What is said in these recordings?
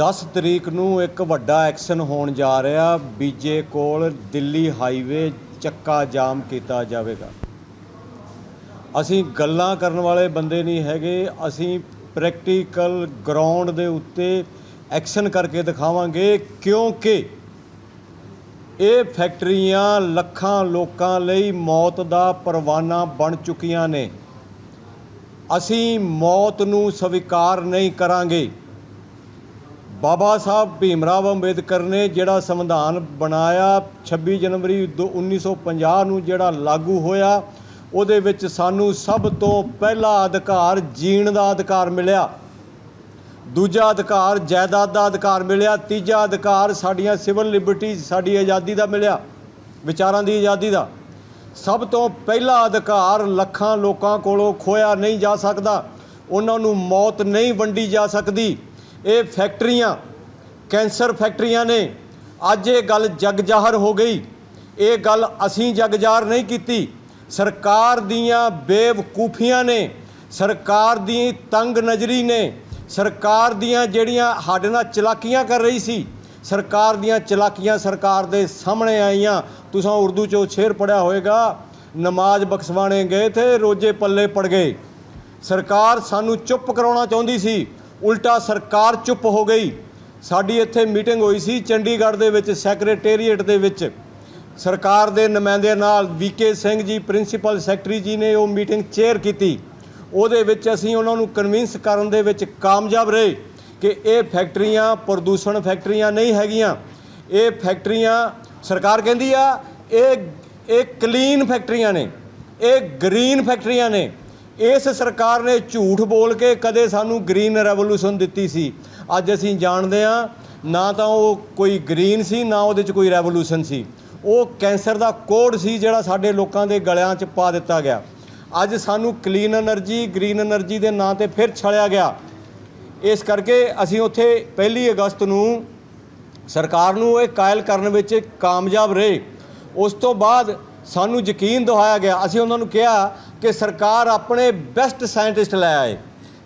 10 ਤਰੀਕ ਨੂੰ ਇੱਕ ਵੱਡਾ ਐਕਸ਼ਨ ਹੋਣ ਜਾ ਰਿਹਾ। ਬੀਜੇ ਕੋਲ ਦਿੱਲੀ ਹਾਈਵੇ ਚੱਕਾ ਜਾਮ ਕੀਤਾ ਜਾਵੇਗਾ। ਅਸੀਂ ਗੱਲਾਂ ਕਰਨ ਵਾਲੇ ਬੰਦੇ ਨਹੀਂ ਹੈਗੇ। ਅਸੀਂ ਪ੍ਰੈਕਟੀਕਲ ਗਰਾਊਂਡ ਦੇ ਉੱਤੇ ਐਕਸ਼ਨ ਕਰਕੇ ਦਿਖਾਵਾਂਗੇ ਕਿਉਂਕਿ ਇਹ ਫੈਕਟਰੀਆਂ ਲੱਖਾਂ ਲੋਕਾਂ ਲਈ ਮੌਤ ਦਾ ਪਰਵਾਨਾ ਬਣ ਚੁੱਕੀਆਂ ਨੇ। ਅਸੀਂ ਮੌਤ ਨੂੰ ਸਵੀਕਾਰ ਨਹੀਂ ਕਰਾਂਗੇ। ਬਾਬਾ ਸਾਹਿਬ ਭੀਮਰਾਵ ਅੰਬੇਦਕਰ ਨੇ ਜਿਹੜਾ ਸੰਵਿਧਾਨ ਬਣਾਇਆ 26 ਜਨਵਰੀ ਦੋ- 1950 ਨੂੰ ਜਿਹੜਾ ਲਾਗੂ ਹੋਇਆ, ਉਹਦੇ ਵਿੱਚ ਸਾਨੂੰ ਸਭ ਤੋਂ ਪਹਿਲਾ ਅਧਿਕਾਰ ਜੀਣ ਦਾ ਅਧਿਕਾਰ ਮਿਲਿਆ। ਦੂਜਾ ਅਧਿਕਾਰ ਜਾਇਦਾਦ ਦਾ ਅਧਿਕਾਰ ਮਿਲਿਆ। ਤੀਜਾ ਅਧਿਕਾਰ ਸਾਡੀਆਂ ਸਿਵਲ ਲਿਬਰਟੀਜ਼ ਸਾਡੀ ਆਜ਼ਾਦੀ ਦਾ ਮਿਲਿਆ, ਵਿਚਾਰਾਂ ਦੀ ਆਜ਼ਾਦੀ ਦਾ। ਸਭ ਤੋਂ ਪਹਿਲਾ ਅਧਿਕਾਰ ਲੱਖਾਂ ਲੋਕਾਂ ਕੋਲੋਂ ਖੋਇਆ ਨਹੀਂ ਜਾ ਸਕਦਾ। ਉਹਨਾਂ ਨੂੰ ਮੌਤ ਨਹੀਂ ਵੰਡੀ ਜਾ ਸਕਦੀ। ਇਹ ਫੈਕਟਰੀਆਂ, ਕੈਂਸਰ ਫੈਕਟਰੀਆਂ ਨੇ। ਅੱਜ ਇਹ ਗੱਲ ਜਗ ਜ਼ਾਹਰ ਹੋ ਗਈ। ਇਹ ਗੱਲ ਅਸੀਂ ਜਗ ਜ਼ਾਹਰ ਨਹੀਂ ਕੀਤੀ। ਸਰਕਾਰ ਦੀਆਂ ਬੇਵਕੂਫੀਆਂ ਨੇ, ਸਰਕਾਰ ਦੀ ਤੰਗ ਨਜ਼ਰੀ ਨੇ, ਸਰਕਾਰ ਦੀਆਂ ਜਿਹੜੀਆਂ ਸਾਡੇ ਨਾਲ ਚਲਾਕੀਆਂ ਕਰ ਰਹੀ ਸੀ, ਸਰਕਾਰ ਦੀਆਂ ਚਲਾਕੀਆਂ ਸਰਕਾਰ ਦੇ ਸਾਹਮਣੇ ਆਈਆਂ। ਤੁਸੀਂ ਉਰਦੂ ਚੋਂ ਸ਼ੇਰ ਪੜਿਆ ਹੋਵੇਗਾ, ਨਮਾਜ਼ ਬਖਸ਼ਵਾਣੇ ਗਏ ਤੇ ਰੋਜੇ ਪੱਲੇ ਪੜ ਗਏ। ਸਰਕਾਰ ਸਾਨੂੰ ਚੁੱਪ ਕਰਾਉਣਾ ਚਾਹੁੰਦੀ ਸੀ। ਉਲਟਾ ਸਰਕਾਰ ਚੁੱਪ ਹੋ ਗਈ। ਸਾਡੀ ਇੱਥੇ ਮੀਟਿੰਗ ਹੋਈ ਸੀ ਚੰਡੀਗੜ੍ਹ ਦੇ ਵਿੱਚ, ਸੈਕਟਰੀਏਟ ਦੇ ਵਿੱਚ। ਸਰਕਾਰ ਦੇ ਨੁਮਾਇੰਦਿਆਂ ਨਾਲ ਵੀਕੇ ਸਿੰਘ ਜੀ, ਪ੍ਰਿੰਸੀਪਲ ਸੈਕਟਰੀ ਜੀ ਨੇ ਉਹ ਮੀਟਿੰਗ ਚੇਅਰ ਕੀਤੀ। ਉਹਦੇ ਵਿੱਚ ਅਸੀਂ ਉਹਨਾਂ ਨੂੰ ਕਨਵਿੰਸ ਕਰਨ ਦੇ ਵਿੱਚ ਕਾਮਯਾਬ ਰਹੇ ਕਿ ਇਹ ਫੈਕਟਰੀਆਂ ਪ੍ਰਦੂਸ਼ਣ ਫੈਕਟਰੀਆਂ ਨਹੀਂ ਹੈਗੀਆਂ। ਇਹ ਫੈਕਟਰੀਆਂ, ਸਰਕਾਰ ਕਹਿੰਦੀ ਆ, ਇਹ ਇਹ ਕਲੀਨ ਫੈਕਟਰੀਆਂ ਨੇ, ਇਹ ਗ੍ਰੀਨ ਫੈਕਟਰੀਆਂ ਨੇ। ਇਸ ਸਰਕਾਰ ਨੇ ਝੂਠ ਬੋਲ ਕੇ ਕਦੇ ਸਾਨੂੰ ਗ੍ਰੀਨ ਰੈਵੋਲੂਸ਼ਨ ਦਿੱਤੀ ਸੀ। ਅੱਜ ਅਸੀਂ ਜਾਣਦੇ ਆ ਨਾ ਤਾਂ ਉਹ ਕੋਈ ਗ੍ਰੀਨ ਸੀ, ਨਾ ਉਹਦੇ 'ਚ ਕੋਈ ਰੈਵੋਲੂਸ਼ਨ ਸੀ। ਉਹ ਕੈਂਸਰ ਦਾ ਕੋੜ ਸੀ ਜਿਹੜਾ ਸਾਡੇ ਲੋਕਾਂ ਦੇ ਗਲਿਆਂ 'ਚ ਪਾ ਦਿੱਤਾ ਗਿਆ। ਅੱਜ ਸਾਨੂੰ ਕਲੀਨ એનર્ਜੀ, ਗ੍ਰੀਨ એનર્ਜੀ ਦੇ ਨਾਂ ਤੇ ਫਿਰ ਛਲਿਆ ਗਿਆ। ਇਸ ਕਰਕੇ ਅਸੀਂ ਉੱਥੇ ਪਹਿਲੀ ਅਗਸਤ ਨੂੰ ਸਰਕਾਰ ਨੂੰ ਇਹ ਕਾਇਲ ਕਰਨ ਵਿੱਚ ਕਾਮਯਾਬ ਰਹੇ। ਉਸ ਤੋਂ ਬਾਅਦ ਸਾਨੂੰ ਯਕੀਨ ਦਿਵਾਇਆ ਗਿਆ। ਅਸੀਂ ਉਹਨਾਂ ਨੂੰ ਕਿਹਾ ਕਿ ਸਰਕਾਰ ਆਪਣੇ ਬੈਸਟ ਸਾਇੰਟਿਸਟ ਲੈ ਆਏ।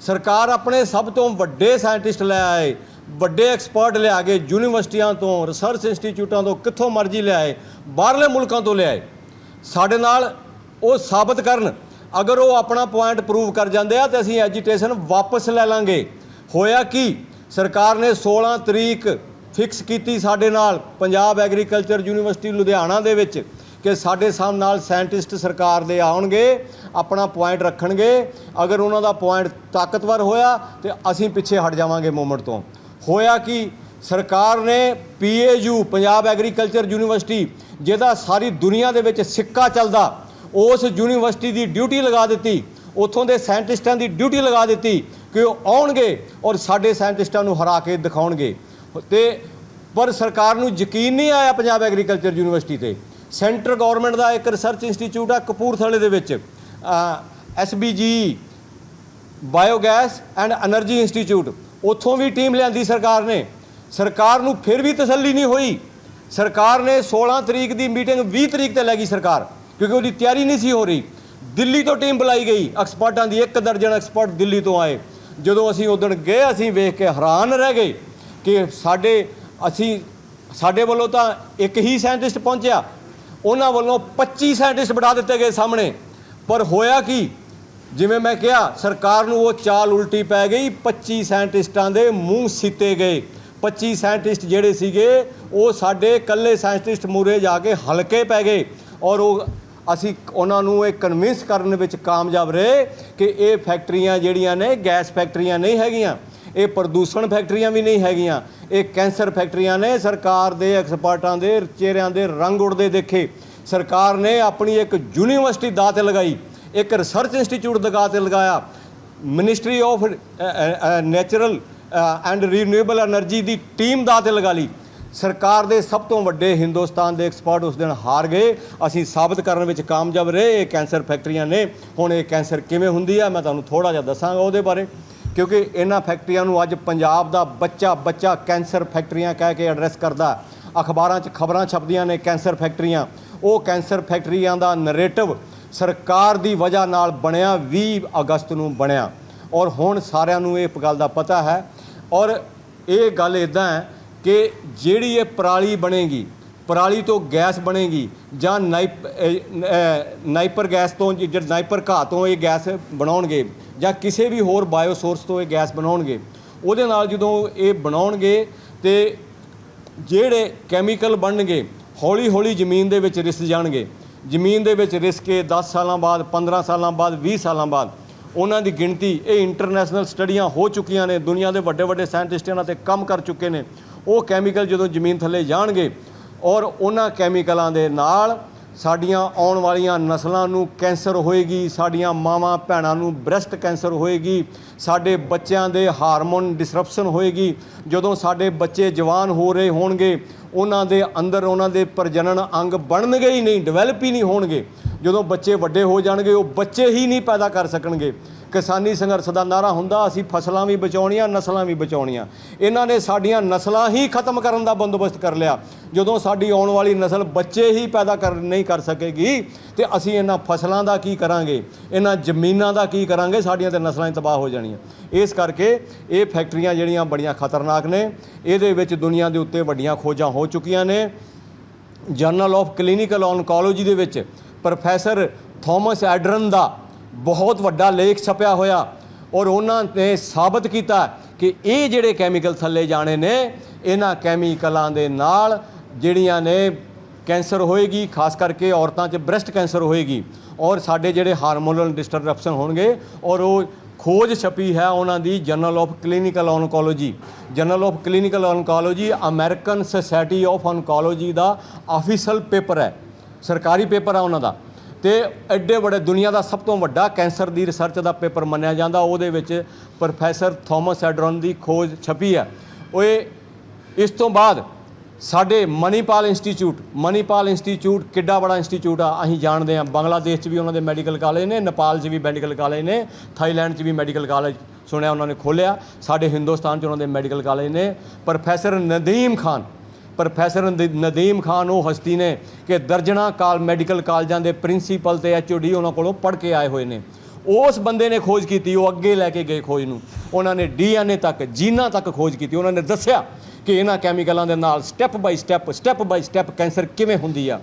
ਸਰਕਾਰ ਆਪਣੇ ਸਭ ਤੋਂ ਵੱਡੇ ਸਾਇੰਟਿਸਟ ਲੈ ਆਏ। ਵੱਡੇ ਐਕਸਪਰਟ ਲਿਆ ਕੇ ਯੂਨੀਵਰਸਿਟੀਆਂ ਤੋਂ ਰਿਸਰਚ ਇੰਸਟੀਚਿਊਟਾਂ ਤੋਂ, ਕਿੱਥੋਂ ਮਰਜ਼ੀ ਲਿਆਏ ਬਾਹਰਲੇ ਮੁਲਕਾਂ ਤੋਂ ਲਿਆਏ। ਸਾਡੇ ਨਾਲ ਉਹ ਸਾਬਤ ਕਰਨ। ਅਗਰ ਉਹ ਆਪਣਾ ਪੁਆਇੰਟ ਪ੍ਰੂਵ ਕਰ ਜਾਂਦੇ ਆ, ਤੇ ਅਸੀਂ ਐਜੀਟੇਸ਼ਨ ਵਾਪਸ ਲੈ ਲਾਂਗੇ। ਹੋਇਆ ਕੀ? ਸਰਕਾਰ ਨੇ 16 ਤਰੀਕ ਫਿਕਸ ਕੀਤੀ ਸਾਡੇ ਨਾਲ, ਪੰਜਾਬ ਐਗਰੀਕਲਚਰ ਯੂਨੀਵਰਸਿਟੀ ਲੁਧਿਆਣਾ ਦੇ ਵਿੱਚ। ਕਿ ਸਾਡੇ ਸਾਹਮ ਨਾਲ ਸਾਇੰਟਿਸਟ ਸਰਕਾਰ ਦੇ ਆਉਣਗੇ, ਆਪਣਾ ਪੁਆਇੰਟ ਰੱਖਣਗੇ। ਅਗਰ ਉਹਨਾਂ ਦਾ ਪੁਆਇੰਟ ਤਾਕਤਵਰ ਹੋਇਆ, ਤੇ ਅਸੀਂ ਪਿੱਛੇ ਹਟ ਜਾਵਾਂਗੇ ਮੂਵਮੈਂਟ ਤੋਂ। ਹੋਇਆ ਕਿ? ਸਰਕਾਰ ਨੇ ਪੀਏਯੂ, ਪੰਜਾਬ ਐਗਰੀਕਲਚਰ ਯੂਨੀਵਰਸਿਟੀ, ਜਿਹਦਾ ਸਾਰੀ ਦੁਨੀਆ ਦੇ ਵਿੱਚ ਸਿੱਕਾ ਚੱਲਦਾ, ਉਸ ਯੂਨੀਵਰਸਿਟੀ ਦੀ ਡਿਊਟੀ ਲਗਾ ਦਿੱਤੀ। ਉੱਥੋਂ ਦੇ ਸਾਇੰਟਿਸਟਾਂ ਦੀ ਡਿਊਟੀ ਲਗਾ ਦਿੱਤੀ ਕਿ ਉਹ ਆਉਣਗੇ ਔਰ ਸਾਡੇ ਸਾਇੰਟਿਸਟਾਂ ਨੂੰ ਹਰਾ ਕੇ ਦਿਖਾਉਣਗੇ। ਤੇ ਪਰ ਸਰਕਾਰ ਨੂੰ ਯਕੀਨ ਨਹੀਂ ਆਇਆ ਪੰਜਾਬ ਐਗਰੀਕਲਚਰ ਯੂਨੀਵਰਸਿਟੀ ਤੇ। ਸੈਂਟਰ ਗਵਰਨਮੈਂਟ ਦਾ ਇੱਕ ਰਿਸਰਚ ਇੰਸਟੀਚਿਊਟ ਆ ਕਪੂਰਥਲੇ ਦੇ ਵਿੱਚ। S B G, biogas and energy institute. ਉੱਥੋਂ ਵੀ ਟੀਮ ਲਿਆਂਦੀ ਸਰਕਾਰ ਨੇ। ਸਰਕਾਰ ਨੂੰ ਫਿਰ ਵੀ ਤਸੱਲੀ ਨਹੀਂ ਹੋਈ। ਸਰਕਾਰ ਨੇ 16 ਤਰੀਕ ਦੀ ਮੀਟਿੰਗ 20 ਤਰੀਕ ਤੇ ਲੈ ਗਈ ਸਰਕਾਰ, ਕਿਉਂਕਿ ਉਹਦੀ ਤਿਆਰੀ ਨਹੀਂ ਸੀ ਹੋ ਰਹੀ। ਦਿੱਲੀ ਤੋਂ ਟੀਮ ਬੁਲਾਈ ਗਈ। ਐਕਸਪਰਟਾਂ ਦੀ ਇੱਕ ਦਰਜਨ ਐਕਸਪਰਟ ਦਿੱਲੀ ਤੋਂ ਆਏ। ਜਦੋਂ ਅਸੀਂ ਉਦਣ ਗਏ, ਅਸੀਂ ਵੇਖ ਕੇ ਹੈਰਾਨ ਰਹਿ ਗਏ ਕਿ ਸਾਡੇ, ਅਸੀਂ, ਸਾਡੇ ਵੱਲੋਂ ਤਾਂ ਇੱਕ ਹੀ ਸਾਇੰਟਿਸਟ ਪਹੁੰਚਿਆ। ਉਹਨਾਂ ਵੱਲੋਂ 25 ਸਾਇੰਟਿਸਟ ਬਿਠਾ ਦਿੱਤੇ ਗਏ ਸਾਹਮਣੇ। ਪਰ ਹੋਇਆ ਕੀ? ਜਿਵੇਂ ਮੈਂ ਕਿਹਾ, ਸਰਕਾਰ ਨੂੰ ਉਹ ਚਾਲ ਉਲਟੀ ਪੈ ਗਈ 25 ਸਾਇੰਟਿਸਟਾਂ ਦੇ ਮੂੰਹ ਸੀਤੇ ਗਏ। 25 ਸਾਇੰਟਿਸਟ ਜਿਹੜੇ ਸੀਗੇ, ਉਹ ਸਾਡੇ ਇਕੱਲੇ ਸਾਇੰਟਿਸਟ ਮੂਰੇ ਜਾ ਕੇ ਹਲਕੇ ਪੈ ਗਏ। ਔਰ ਉਹ, ਅਸੀਂ ਉਹਨਾਂ ਨੂੰ ਇਹ ਕਨਵਿੰਸ ਕਰਨ ਵਿੱਚ ਕਾਮਯਾਬ ਰਹੇ ਕਿ ਇਹ ਫੈਕਟਰੀਆਂ ਜਿਹੜੀਆਂ ਨੇ, ਗੈਸ ਫੈਕਟਰੀਆਂ ਨਹੀਂ ਹੈਗੀਆਂ। ਇਹ ਪ੍ਰਦੂਸ਼ਣ ਫੈਕਟਰੀਆਂ ਵੀ ਨਹੀਂ ਹੈਗੀਆਂ। ਇਹ ਕੈਂਸਰ ਫੈਕਟਰੀਆਂ ਨੇ ਸਰਕਾਰ ਦੇ ਐਕਸਪਰਟਾਂ ਦੇ ਚਿਹਰਿਆਂ ਦੇ ਰੰਗ ਉੜਦੇ ਦੇਖੇ। ਸਰਕਾਰ ਨੇ ਆਪਣੀ ਇੱਕ ਯੂਨੀਵਰਸਿਟੀ ਦਾਤ ਲਗਾਈ, ਇੱਕ ਰਿਸਰਚ ਇੰਸਟੀਚਿਊਟ ਦਾਤ ਲਗਾਇਆ। Ministry of natural and renewable energy the team ਦਾਤ ਲਗਾ ਲਈ। ਸਰਕਾਰ ਦੇ ਸਭ ਤੋਂ ਵੱਡੇ ਹਿੰਦੁਸਤਾਨ ਦੇ ਐਕਸਪਰਟ ਉਸ ਦਿਨ ਹਾਰ ਗਏ। ਅਸੀਂ ਸਾਬਤ ਕਰਨ ਵਿੱਚ ਕਾਮਯਾਬ ਰਹੇ। ਇਹ ਕੈਂਸਰ ਫੈਕਟਰੀਆਂ ਨੇ। ਹੁਣ ਇਹ ਕੈਂਸਰ ਕਿਵੇਂ ਹੁੰਦੀ ਆ, ਮੈਂ ਤੁਹਾਨੂੰ ਥੋੜਾ ਜਿਹਾ ਦੱਸਾਂਗਾ ਉਹਦੇ ਬਾਰੇ। ਕਿਉਂਕਿ ਇਹਨਾਂ ਫੈਕਟਰੀਆਂ ਨੂੰ ਅੱਜ ਪੰਜਾਬ ਦਾ ਬੱਚਾ ਬੱਚਾ ਕੈਂਸਰ ਫੈਕਟਰੀਆਂ ਕਹਿ ਕੇ ਐਡਰੈਸ ਕਰਦਾ। ਅਖਬਾਰਾਂ 'ਚ ਖਬਰਾਂ ਛਪਦੀਆਂ ਨੇ ਕੈਂਸਰ ਫੈਕਟਰੀਆਂ। ਉਹ ਕੈਂਸਰ ਫੈਕਟਰੀਆਂ ਦਾ ਨਰੇਟਿਵ ਸਰਕਾਰ ਦੀ ਵਜ੍ਹਾ ਨਾਲ ਬਣਿਆ 20 ਅਗਸਤ ਨੂੰ ਬਣਿਆ। ਔਰ ਹੁਣ ਸਾਰਿਆਂ ਨੂੰ ਇਹ ਗੱਲ ਦਾ ਪਤਾ ਹੈ। ਔਰ ਇਹ ਗੱਲ ਇਦਾਂ ਹੈ ਕਿ ਜਿਹੜੀ ਇਹ ਪਰਾਲੀ ਬਣੇਗੀ ਪਰਾਲੀ ਤੋਂ ਗੈਸ ਬਣੇਗੀ ਜਾਂ ਨਾਈਪ ਨਾਈਪਰ ਗੈਸ ਤੋਂ ਜਿਹੜਾ ਨਾਈਪਰ ਘਾਹ ਤੋਂ ਇਹ ਗੈਸ ਬਣਾਉਣਗੇ ਜਾਂ ਕਿਸੇ ਵੀ ਹੋਰ ਬਾਇਓ ਸੋਰਸ ਤੋਂ ਇਹ ਗੈਸ ਬਣਾਉਣਗੇ। ਉਹਦੇ ਨਾਲ ਜਦੋਂ ਇਹ ਬਣਾਉਣਗੇ ਤੇ ਜਿਹੜੇ ਕੈਮੀਕਲ ਬਣਨਗੇ ਹੌਲੀ ਹੌਲੀ ਜ਼ਮੀਨ ਦੇ ਵਿੱਚ ਰਿਸ ਜਾਣਗੇ। ਜ਼ਮੀਨ ਦੇ ਵਿੱਚ ਰਿਸ ਕੇ 10 ਸਾਲਾਂ ਬਾਅਦ 15 ਸਾਲਾਂ ਬਾਅਦ 20 ਸਾਲਾਂ ਬਾਅਦ ਉਹਨਾਂ ਦੀ ਗਿਣਤੀ, ਇਹ ਇੰਟਰਨੈਸ਼ਨਲ ਸਟੱਡੀਆਂ ਹੋ ਚੁੱਕੀਆਂ ਨੇ, ਦੁਨੀਆ ਦੇ ਵੱਡੇ ਵੱਡੇ ਸਾਇੰਟਿਸਟ ਇਹਨਾਂ ਤੇ ਕੰਮ ਕਰ ਚੁੱਕੇ ਨੇ। ਉਹ ਕੈਮੀਕਲ ਜਦੋਂ ਜ਼ਮੀਨ ਥੱਲੇ ਜਾਣਗੇ ਔਰ ਉਹਨਾਂ ਕੈਮੀਕਲਾਂ ਦੇ ਨਾਲ ਸਾਡੀਆਂ ਆਉਣ ਵਾਲੀਆਂ ਨਸਲਾਂ ਨੂੰ ਕੈਂਸਰ ਹੋਏਗੀ, ਸਾਡੀਆਂ ਮਾਵਾਂ ਭੈਣਾਂ ਨੂੰ ਬ੍ਰੈਸਟ ਕੈਂਸਰ ਹੋਏਗੀ, ਸਾਡੇ ਬੱਚਿਆਂ ਦੇ ਹਾਰਮੋਨ ਡਿਸਰਪਸ਼ਨ ਹੋਏਗੀ, ਜਦੋਂ ਸਾਡੇ ਬੱਚੇ ਜਵਾਨ ਹੋ ਰਹੇ ਹੋਣਗੇ, ਉਹਨਾਂ ਦੇ ਅੰਦਰ ਉਹਨਾਂ ਦੇ ਪ੍ਰਜਨਨ ਅੰਗ ਬਣਨਗੇ ਹੀ ਨਹੀਂ ਡਿਵੈਲਪ ਹੀ ਨਹੀਂ ਹੋਣਗੇ। ਜਦੋਂ ਬੱਚੇ ਵੱਡੇ ਹੋ ਜਾਣਗੇ, ਉਹ ਬੱਚੇ ਹੀ ਨਹੀਂ ਪੈਦਾ ਕਰ ਸਕਣਗੇ। ਕਿਸਾਨੀ ਸੰਘਰਸ਼ ਦਾ ਨਾਰਾ ਹੁੰਦਾ, ਅਸੀਂ ਫਸਲਾਂ ਵੀ ਬਚਾਉਣੀਆਂ, ਨਸਲਾਂ ਵੀ ਬਚਾਉਣੀਆਂ। ਇਹਨਾਂ ਨੇ ਸਾਡੀਆਂ ਨਸਲਾਂ ਹੀ ਖਤਮ ਕਰਨ ਦਾ ਬੰਦੋਬਸਤ ਕਰ ਲਿਆ। ਜਦੋਂ ਸਾਡੀ ਆਉਣ ਵਾਲੀ ਨਸਲ ਬੱਚੇ ਹੀ ਪੈਦਾ ਕਰ, ਨਹੀਂ ਕਰ ਸਕੇਗੀ, ਤੇ ਅਸੀਂ ਇਹਨਾਂ ਫਸਲਾਂ ਦਾ ਕੀ ਕਰਾਂਗੇ? ਇਹਨਾਂ ਜ਼ਮੀਨਾਂ ਦਾ ਕੀ ਕਰਾਂਗੇ? ਸਾਡੀਆਂ ਤੇ ਨਸਲਾਂ ਹੀ ਤਬਾਹ ਹੋ ਜਾਣੀਆਂ। ਇਸ ਕਰਕੇ ਇਹ ਫੈਕਟਰੀਆਂ ਜਿਹੜੀਆਂ ਬੜੀਆਂ ਖਤਰਨਾਕ ਨੇ, ਇਹਦੇ ਵਿੱਚ ਦੁਨੀਆ ਦੇ ਉੱਤੇ ਵੱਡੀਆਂ ਖੋਜਾਂ ਹੋ ਚੁੱਕੀਆਂ ਨੇ। ਜਰਨਲ ਆਫ ਕਲੀਨਿਕਲ ਔਨਕੋਲੋਜੀ ਦੇ ਵਿੱਚ ਪ੍ਰੋਫੈਸਰ ਥਾਮਸ ਐਡਰਨ ਦਾ ਬਹੁਤ ਵੱਡਾ ਲੇਖ ਛਪਿਆ ਹੋਇਆ ਔਰ ਉਹਨਾਂ ਨੇ ਸਾਬਤ ਕੀਤਾ ਕਿ ਇਹ ਜਿਹੜੇ ਕੈਮੀਕਲ ਥੱਲੇ ਜਾਣੇ ਨੇ, ਇਹਨਾਂ ਕੈਮੀਕਲਾਂ ਦੇ ਨਾਲ ਜਿਹੜੀਆਂ ਨੇ ਕੈਂਸਰ ਹੋਏਗੀ, ਖਾਸ ਕਰਕੇ ਔਰਤਾਂ 'ਚ ਬ੍ਰੈਸਟ ਕੈਂਸਰ ਹੋਏਗੀ ਔਰ ਸਾਡੇ ਜਿਹੜੇ ਹਾਰਮੋਨਲ ਡਿਸਟਰਪਸ਼ਨ ਹੋਣਗੇ ਔਰ ਉਹ ਖੋਜ ਛਪੀ ਹੈ ਉਹਨਾਂ ਦੀ journal of clinical oncology journal of clinical oncology American society of oncology the official paper ਹੈ। ਸਰਕਾਰੀ ਪੇਪਰ ਹੈ ਉਹਨਾਂ ਦਾ। ਤੇ ਐਡੇ ਵੱਡੇ ਦੁਨੀਆ ਦਾ ਸਭ ਤੋਂ ਵੱਡਾ ਕੈਂਸਰ ਦੀ ਰਿਸਰਚ ਦਾ ਪੇਪਰ ਮੰਨਿਆ ਜਾਂਦਾ। ਉਹਦੇ ਵਿੱਚ ਪ੍ਰੋਫੈਸਰ ਥਾਮਸ ਐਡਰਨ ਦੀ ਖੋਜ ਛਪੀ ਹੈ। ਉਹ ਇਹ ਇਸ ਤੋਂ ਬਾਅਦ ਸਾਡੇ ਮਨੀਪਾਲ ਇੰਸਟੀਚਿਊਟ ਮਨੀਪਾਲ ਇੰਸਟੀਚਿਊਟ ਕਿੱਡਾ ਬੜਾ ਇੰਸਟੀਚਿਊਟ ਆ, ਅਸੀਂ ਜਾਣਦੇ ਹਾਂ। ਬੰਗਲਾਦੇਸ਼ 'ਚ ਵੀ ਉਹਨਾਂ ਦੇ ਮੈਡੀਕਲ ਕਾਲਜ ਨੇ, ਨੇਪਾਲ 'ਚ ਵੀ ਮੈਡੀਕਲ ਕਾਲਜ ਨੇ, ਥਾਈਲੈਂਡ 'ਚ ਵੀ ਮੈਡੀਕਲ ਕਾਲਜ ਸੁਣਿਆ ਉਹਨਾਂ ਨੇ ਖੋਲ੍ਹਿਆ ਸਾਡੇ ਹਿੰਦੁਸਤਾਨ 'ਚ ਉਹਨਾਂ ਦੇ ਮੈਡੀਕਲ ਕਾਲਜ ਨੇ। ਪ੍ਰੋਫੈਸਰ ਨਦੀਮ ਖਾਨ ਪ੍ਰੋਫੈਸਰ ਨਦੀਮ ਖਾਨ ਉਹ ਹਸਤੀ ਨੇ ਕਿ ਦਰਜਣਾ ਕਾਲ ਮੈਡੀਕਲ ਕਾਲਜਾਂ ਦੇ ਪ੍ਰਿੰਸੀਪਲ ਤੇ ਐਚਓਡੀ ਉਹਨਾਂ ਕੋਲੋਂ ਪੜ੍ਹ ਕੇ ਆਏ ਹੋਏ ਨੇ। ਉਸ ਬੰਦੇ ਨੇ ਖੋਜ ਕੀਤੀ, ਉਹ ਅੱਗੇ ਲੈ ਕੇ ਗਏ ਖੋਜ ਨੂੰ। ਉਹਨਾਂ ਨੇ ਡੀਐਨਏ ਤੱਕ, ਜੀਨਾਂ ਤੱਕ ਖੋਜ ਕੀਤੀ। ਉਹਨਾਂ ਨੇ ਦੱਸਿਆ ਕਿ ਇਹਨਾਂ ਕੈਮੀਕਲਾਂ ਦੇ ਨਾਲ step by step step by step cancer ਕਿਵੇਂ ਹੁੰਦੀ ਆ,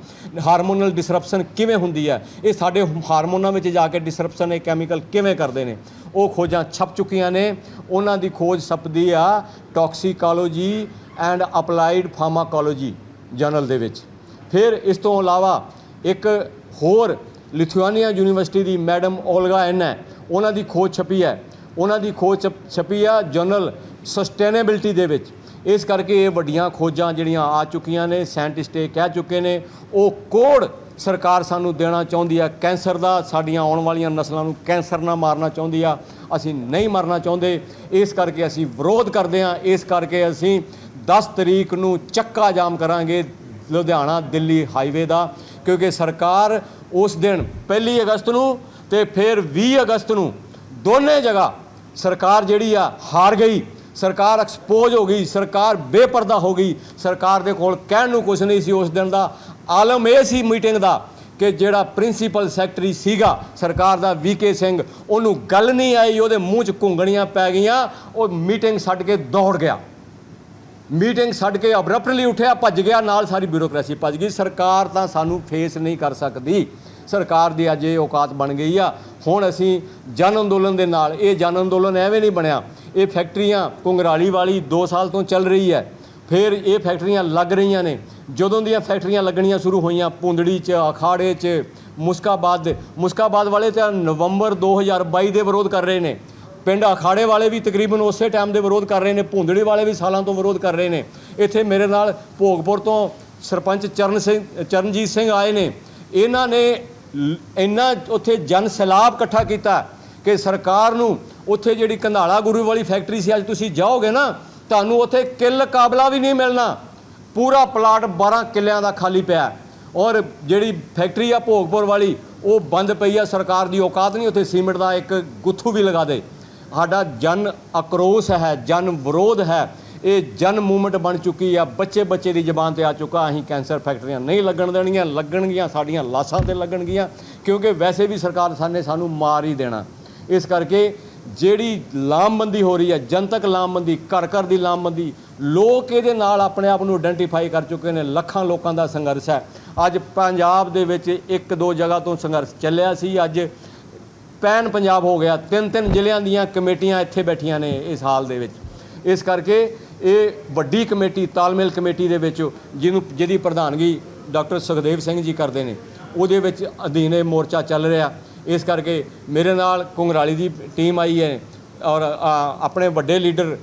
ਹਾਰਮੋਨਲ ਡਿਸਰਪਸ਼ਨ ਕਿਵੇਂ ਹੁੰਦੀ ਆ, ਇਹ ਸਾਡੇ ਹਾਰਮੋਨਾਂ ਵਿੱਚ ਜਾ ਕੇ ਡਿਸਰਪਸ਼ਨ, ਇਹ ਕੈਮੀਕਲ ਕਿਵੇਂ ਕਰਦੇ ਨੇ। ਉਹ ਖੋਜਾਂ ਛਪ ਚੁੱਕੀਆਂ ਨੇ। ਉਹਨਾਂ ਦੀ ਖੋਜ ਛਪਦੀ ਆ toxicology and applied pharmacology journal ਦੇ ਵਿੱਚ। ਫਿਰ ਇਸ ਤੋਂ ਇਲਾਵਾ ਇੱਕ ਹੋਰ ਲਿਥੁਆਨੀਆ ਯੂਨੀਵਰਸਿਟੀ ਦੀ ਮੈਡਮ ਓਲਗਾ ਐਨ ਹੈ, ਉਹਨਾਂ ਦੀ ਖੋਜ ਛਪੀ ਹੈ। ਉਹਨਾਂ ਦੀ ਖੋਜ ਛਪ- ਛਪੀ ਆ ਜਰਨਲ ਸਸਟੇਨੇਬਿਲਟੀ ਦੇ ਵਿੱਚ। ਇਸ ਕਰਕੇ ਇਹ ਵੱਡੀਆਂ ਖੋਜਾਂ ਜਿਹੜੀਆਂ ਆ ਚੁੱਕੀਆਂ ਨੇ, ਸਾਇੰਟਿਸਟ ਇਹ ਕਹਿ ਚੁੱਕੇ ਨੇ, ਉਹ ਕੋਡ ਸਰਕਾਰ ਸਾਨੂੰ ਦੇਣਾ ਚਾਹੁੰਦੀ ਆ। ਕੈਂਸਰ ਦਾ ਸਾਡੀਆਂ ਆਉਣ ਵਾਲੀਆਂ ਨਸਲਾਂ ਨੂੰ ਕੈਂਸਰ ਨਾ ਮਾਰਨਾ ਚਾਹੁੰਦੀ ਆ। ਅਸੀਂ ਨਹੀਂ ਮਰਨਾ ਚਾਹੁੰਦੇ। ਇਸ ਕਰਕੇ ਅਸੀਂ ਵਿਰੋਧ ਕਰਦੇ ਹਾਂ ਇਸ ਕਰਕੇ ਅਸੀਂ 10 ਤਰੀਕ ਨੂੰ ਚੱਕਾ ਜਾਮ ਕਰਾਂਗੇ ਲੁਧਿਆਣਾ ਦਿੱਲੀ ਹਾਈਵੇ ਦਾ, ਕਿਉਂਕਿ ਸਰਕਾਰ ਉਸ ਦਿਨ 1 ਅਗਸਤ ਨੂੰ ਤੇ ਫਿਰ 20 ਅਗਸਤ ਨੂੰ ਦੋਨੇ ਜਗ੍ਹਾ ਸਰਕਾਰ ਜਿਹੜੀ ਆ ਹਾਰ ਗਈ, ਸਰਕਾਰ ਐਕਸਪੋਜ਼ ਹੋ ਗਈ, ਸਰਕਾਰ ਬੇਪਰਦਾ ਹੋ ਗਈ, ਸਰਕਾਰ ਦੇ ਕੋਲ ਕਹਿਣ ਨੂੰ ਕੁਝ ਨਹੀਂ ਸੀ ਉਸ ਦਿਨ ਦਾ। ਆਲਮ ਇਹ ਸੀ ਮੀਟਿੰਗ ਦਾ ਕਿ ਜਿਹੜਾ ਪ੍ਰਿੰਸੀਪਲ ਸੈਕਟਰੀ ਸੀਗਾ, ਸਰਕਾਰ ਦਾ ਵੀਕੇ ਸਿੰਘ, ਉਹਨੂੰ ਗੱਲ ਨਹੀਂ ਆਈ, ਉਹਦੇ ਮੂੰਹ 'ਚ ਘੁੰਗਣੀਆਂ ਪੈ ਗਈਆਂ, ਉਹ ਮੀਟਿੰਗ ਛੱਡ ਕੇ ਦੌੜ ਗਿਆ। ਮੀਟਿੰਗ ਛੱਡ ਕੇ ਅਬਰਪਟਲੀ ਉੱਠਿਆ, ਭੱਜ ਗਿਆ, ਨਾਲ ਸਾਰੀ ਬਿਊਰੋਕ੍ਰੇਸੀ ਭੱਜ ਗਈ। ਸਰਕਾਰ ਤਾਂ ਸਾਨੂੰ ਫੇਸ ਨਹੀਂ ਕਰ ਸਕਦੀ। ਸਰਕਾਰ ਦੀ ਅੱਜ ਇਹ ਔਕਾਤ ਬਣ ਗਈ ਆ। ਹੁਣ ਅਸੀਂ ਜਨ ਅੰਦੋਲਨ ਦੇ ਨਾਲ, ਇਹ ਜਨ ਅੰਦੋਲਨ ਐਵੇਂ ਨਹੀਂ ਬਣਿਆ। ਇਹ ਫੈਕਟਰੀਆਂ ਕੁੰਗਰਾਲੀ ਵਾਲੀ 2 ਸਾਲ ਤੋਂ ਚੱਲ ਰਹੀ ਹੈ। ਫਿਰ ਇਹ ਫੈਕਟਰੀਆਂ ਲੱਗ ਰਹੀਆਂ ਨੇ। ਜਦੋਂ ਦੀਆਂ ਫੈਕਟਰੀਆਂ ਲੱਗਣੀਆਂ ਸ਼ੁਰੂ ਹੋਈਆਂ, ਪੁੰਦੜੀ 'ਚ, ਅਖਾੜੇ 'ਚ, ਮੁਸਕਾਬਾਦ ਦੇ ਮੁਸਕਾਬਾਦ ਵਾਲੇ ਤਾਂ ਨਵੰਬਰ 2022 ਦੇ ਵਿਰੋਧ ਕਰ ਰਹੇ ਨੇ। ਪਿੰਡ ਅਖਾੜੇ ਵਾਲੇ ਵੀ ਤਕਰੀਬਨ ਉਸੇ ਟਾਈਮ ਦੇ ਵਿਰੋਧ ਕਰ ਰਹੇ ਨੇ, ਭੁੰਦੜੀ ਵਾਲੇ ਵੀ ਸਾਲਾਂ ਤੋਂ ਵਿਰੋਧ ਕਰ ਰਹੇ ਨੇ। ਇੱਥੇ ਮੇਰੇ ਨਾਲ ਭੋਗਪੁਰ ਤੋਂ ਸਰਪੰਚ ਚਰਨ ਸਿੰਘ, ਚਰਨਜੀਤ ਸਿੰਘ ਆਏ ਨੇ। ਇਹਨਾਂ ਨੇ ਇੰਨਾ ਉੱਥੇ ਜਨ ਸੈਲਾਬ ਇਕੱਠਾ ਕੀਤਾ ਕਿ ਸਰਕਾਰ ਨੂੰ ਉੱਥੇ ਜਿਹੜੀ ਕੰਧਾਲਾ ਗੁਰੂ ਵਾਲੀ ਫੈਕਟਰੀ ਸੀ, ਅੱਜ ਤੁਸੀਂ ਜਾਓਗੇ ਨਾ, ਤੁਹਾਨੂੰ ਉੱਥੇ ਕਿੱਲ ਕਾਬਲਾ ਵੀ ਨਹੀਂ ਮਿਲਣਾ। ਪੂਰਾ ਪਲਾਟ 12 ਕਿੱਲਿਆਂ ਦਾ ਖਾਲੀ ਪਿਆ। ਔਰ ਜਿਹੜੀ ਫੈਕਟਰੀ ਆ ਭੋਗਪੁਰ ਵਾਲੀ, ਉਹ ਬੰਦ ਪਈ ਆ, ਸਰਕਾਰ ਦੀ ਔਕਾਤ ਨਹੀਂ, ਉੱਥੇ ਸੀਮਿੰਟ ਦਾ ਇੱਕ ਗੁੱਥੂ ਵੀ ਲਗਾ ਦੇ। ਸਾਡਾ ਜਨ ਅਕਰੋਸ਼ ਹੈ, ਜਨ ਵਿਰੋਧ ਹੈ। ਇਹ ਜਨ ਮੂਵਮੈਂਟ ਬਣ ਚੁੱਕੀ ਆ। ਬੱਚੇ ਬੱਚੇ ਦੀ ਜ਼ਬਾਨ ਤੇ ਆ ਚੁੱਕਾ। ਅਸੀਂ ਕੈਂਸਰ ਫੈਕਟਰੀਆਂ ਨਹੀਂ ਲੱਗਣ ਦੇਣੀਆਂ ਲੱਗਣਗੀਆਂ, ਸਾਡੀਆਂ ਲਾਸ਼ਾਂ ਤੇ ਲੱਗਣਗੀਆਂ। ਕਿਉਂਕਿ ਵੈਸੇ ਵੀ ਸਰਕਾਰ ਸਾਨੇ ਸਾਨੂੰ ਮਾਰ ਹੀ ਦੇਣਾ। ਇਸ ਕਰਕੇ ਜਿਹੜੀ ਲਾਮਬੰਦੀ ਹੋ ਰਹੀ ਹੈ ਜਨਤਕ ਲਾਮਬੰਦੀ, ਘਰ ਘਰ ਦੀ ਲਾਮਬੰਦੀ, ਲੋਕ ਇਹਦੇ ਨਾਲ ਆਪਣੇ ਆਪ ਨੂੰ ਆਇਡੈਂਟੀਫਾਈ ਕਰ ਚੁੱਕੇ ਨੇ। ਲੱਖਾਂ ਲੋਕਾਂ ਦਾ ਸੰਘਰਸ਼ ਹੈ। ਅੱਜ ਪੰਜਾਬ ਦੇ ਵਿੱਚ ਇੱਕ ਦੋ ਜਗ੍ਹਾ ਤੋਂ ਸੰਘਰਸ਼ ਚੱਲਿਆ ਸੀ। ਅੱਜ ਪੈਨ ਪੰਜਾਬ ਹੋ ਗਿਆ। ਤਿੰਨ ਤਿੰਨ ਜ਼ਿਲ੍ਹਿਆਂ ਦੀਆਂ ਕਮੇਟੀਆਂ ਇੱਥੇ ਬੈਠੀਆਂ ਨੇ ਇਸ ਹਾਲ ਦੇ ਵਿੱਚ। ਇਸ ਕਰਕੇ ਇਹ ਵੱਡੀ ਕਮੇਟੀ ਤਾਲਮੇਲ ਕਮੇਟੀ ਦੇ ਵਿੱਚ ਜਿਹਨੂੰ ਜਿਹਦੀ ਪ੍ਰਧਾਨਗੀ ਡਾਕਟਰ ਸੁਖਦੇਵ ਸਿੰਘ ਜੀ ਕਰਦੇ ਨੇ ਉਹਦੇ ਵਿੱਚ ਅਧੀਨ ਇਹ ਮੋਰਚਾ ਚੱਲ ਰਿਹਾ। ਇਸ ਕਰਕੇ ਮੇਰੇ ਨਾਲ ਕੁੰਗਰਾਲੀ ਦੀ ਟੀਮ ਆਈ ਹੈ ਔਰ ਆਪਣੇ ਵੱਡੇ ਲੀਡਰ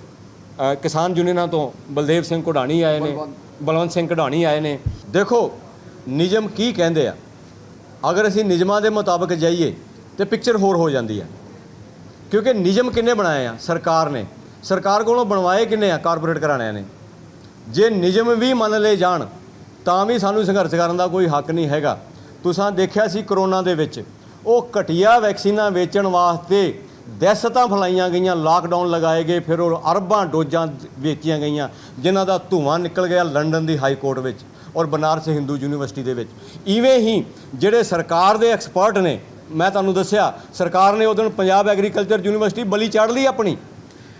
ਕਿਸਾਨ ਯੂਨੀਅਨਾਂ ਤੋਂ ਬਲਦੇਵ ਸਿੰਘ ਘੁਡਾਣੀ ਆਏ ਨੇ। ਬਲਵੰਤ ਸਿੰਘ ਘੁਡਾਣੀ ਆਏ ਨੇ। ਦੇਖੋ ਨਿਯਮ ਕੀ ਕਹਿੰਦੇ ਆ? ਅਗਰ ਅਸੀਂ ਨਿਯਮਾਂ ਦੇ ਮੁਤਾਬਕ ਜਾਈਏ ਤੇ ਪਿਕਚਰ ਹੋਰ ਹੋ ਜਾਂਦੀ ਹੈ। ਕਿਉਂਕਿ ਨਿਯਮ ਕਿੰਨੇ ਬਣਾਏ ਆ? ਸਰਕਾਰ ਨੇ। ਸਰਕਾਰ ਕੋਲੋਂ ਬਣਵਾਏ ਕਿੰਨੇ ਆ? ਕਾਰਪੋਰੇਟ ਘਰਾਣਿਆਂ ਨੇ। ਜੇ ਨਿਯਮ ਵੀ ਮੰਨ ਲਏ ਜਾਣ, ਤਾਂ ਵੀ ਸਾਨੂੰ ਸੰਘਰਸ਼ ਕਰਨ ਦਾ ਕੋਈ ਹੱਕ ਨਹੀਂ ਹੈਗਾ। ਤੁਸੀਂ ਦੇਖਿਆ ਸੀ ਕਰੋਨਾ ਦੇ ਵਿੱਚ, ਉਹ ਘਟੀਆ ਵੈਕਸੀਨਾਂ ਵੇਚਣ ਵਾਸਤੇ ਦਹਿਸ਼ਤਾਂ ਫਲਾਈਆਂ ਗਈਆਂ ਲਾਕਡਾਊਨ ਲਗਾਏ ਗਏ, ਫਿਰ ਉਹ ਅਰਬਾਂ ਡੋਜ਼ਾਂ ਵੇਚੀਆਂ ਗਈਆਂ, ਜਿਨ੍ਹਾਂ ਦਾ ਧੂਆਂ ਨਿਕਲ ਗਿਆ ਲੰਡਨ ਦੀ ਹਾਈ ਕੋਰਟ ਵਿੱਚ ਔਰ ਬਨਾਰਸ ਹਿੰਦੂ ਯੂਨੀਵਰਸਿਟੀ ਦੇ ਵਿੱਚ। ਇਵੇਂ ਹੀ ਜਿਹੜੇ ਸਰਕਾਰ ਦੇ ਐਕਸਪਰਟ ਨੇ ਮੈਂ ਤੁਹਾਨੂੰ ਦੱਸਿਆ, ਸਰਕਾਰ ਨੇ ਉਦੋਂ ਪੰਜਾਬ ਐਗਰੀਕਲਚਰ ਯੂਨੀਵਰਸਿਟੀ ਬਲੀ ਚੜ ਲਈ ਆਪਣੀ।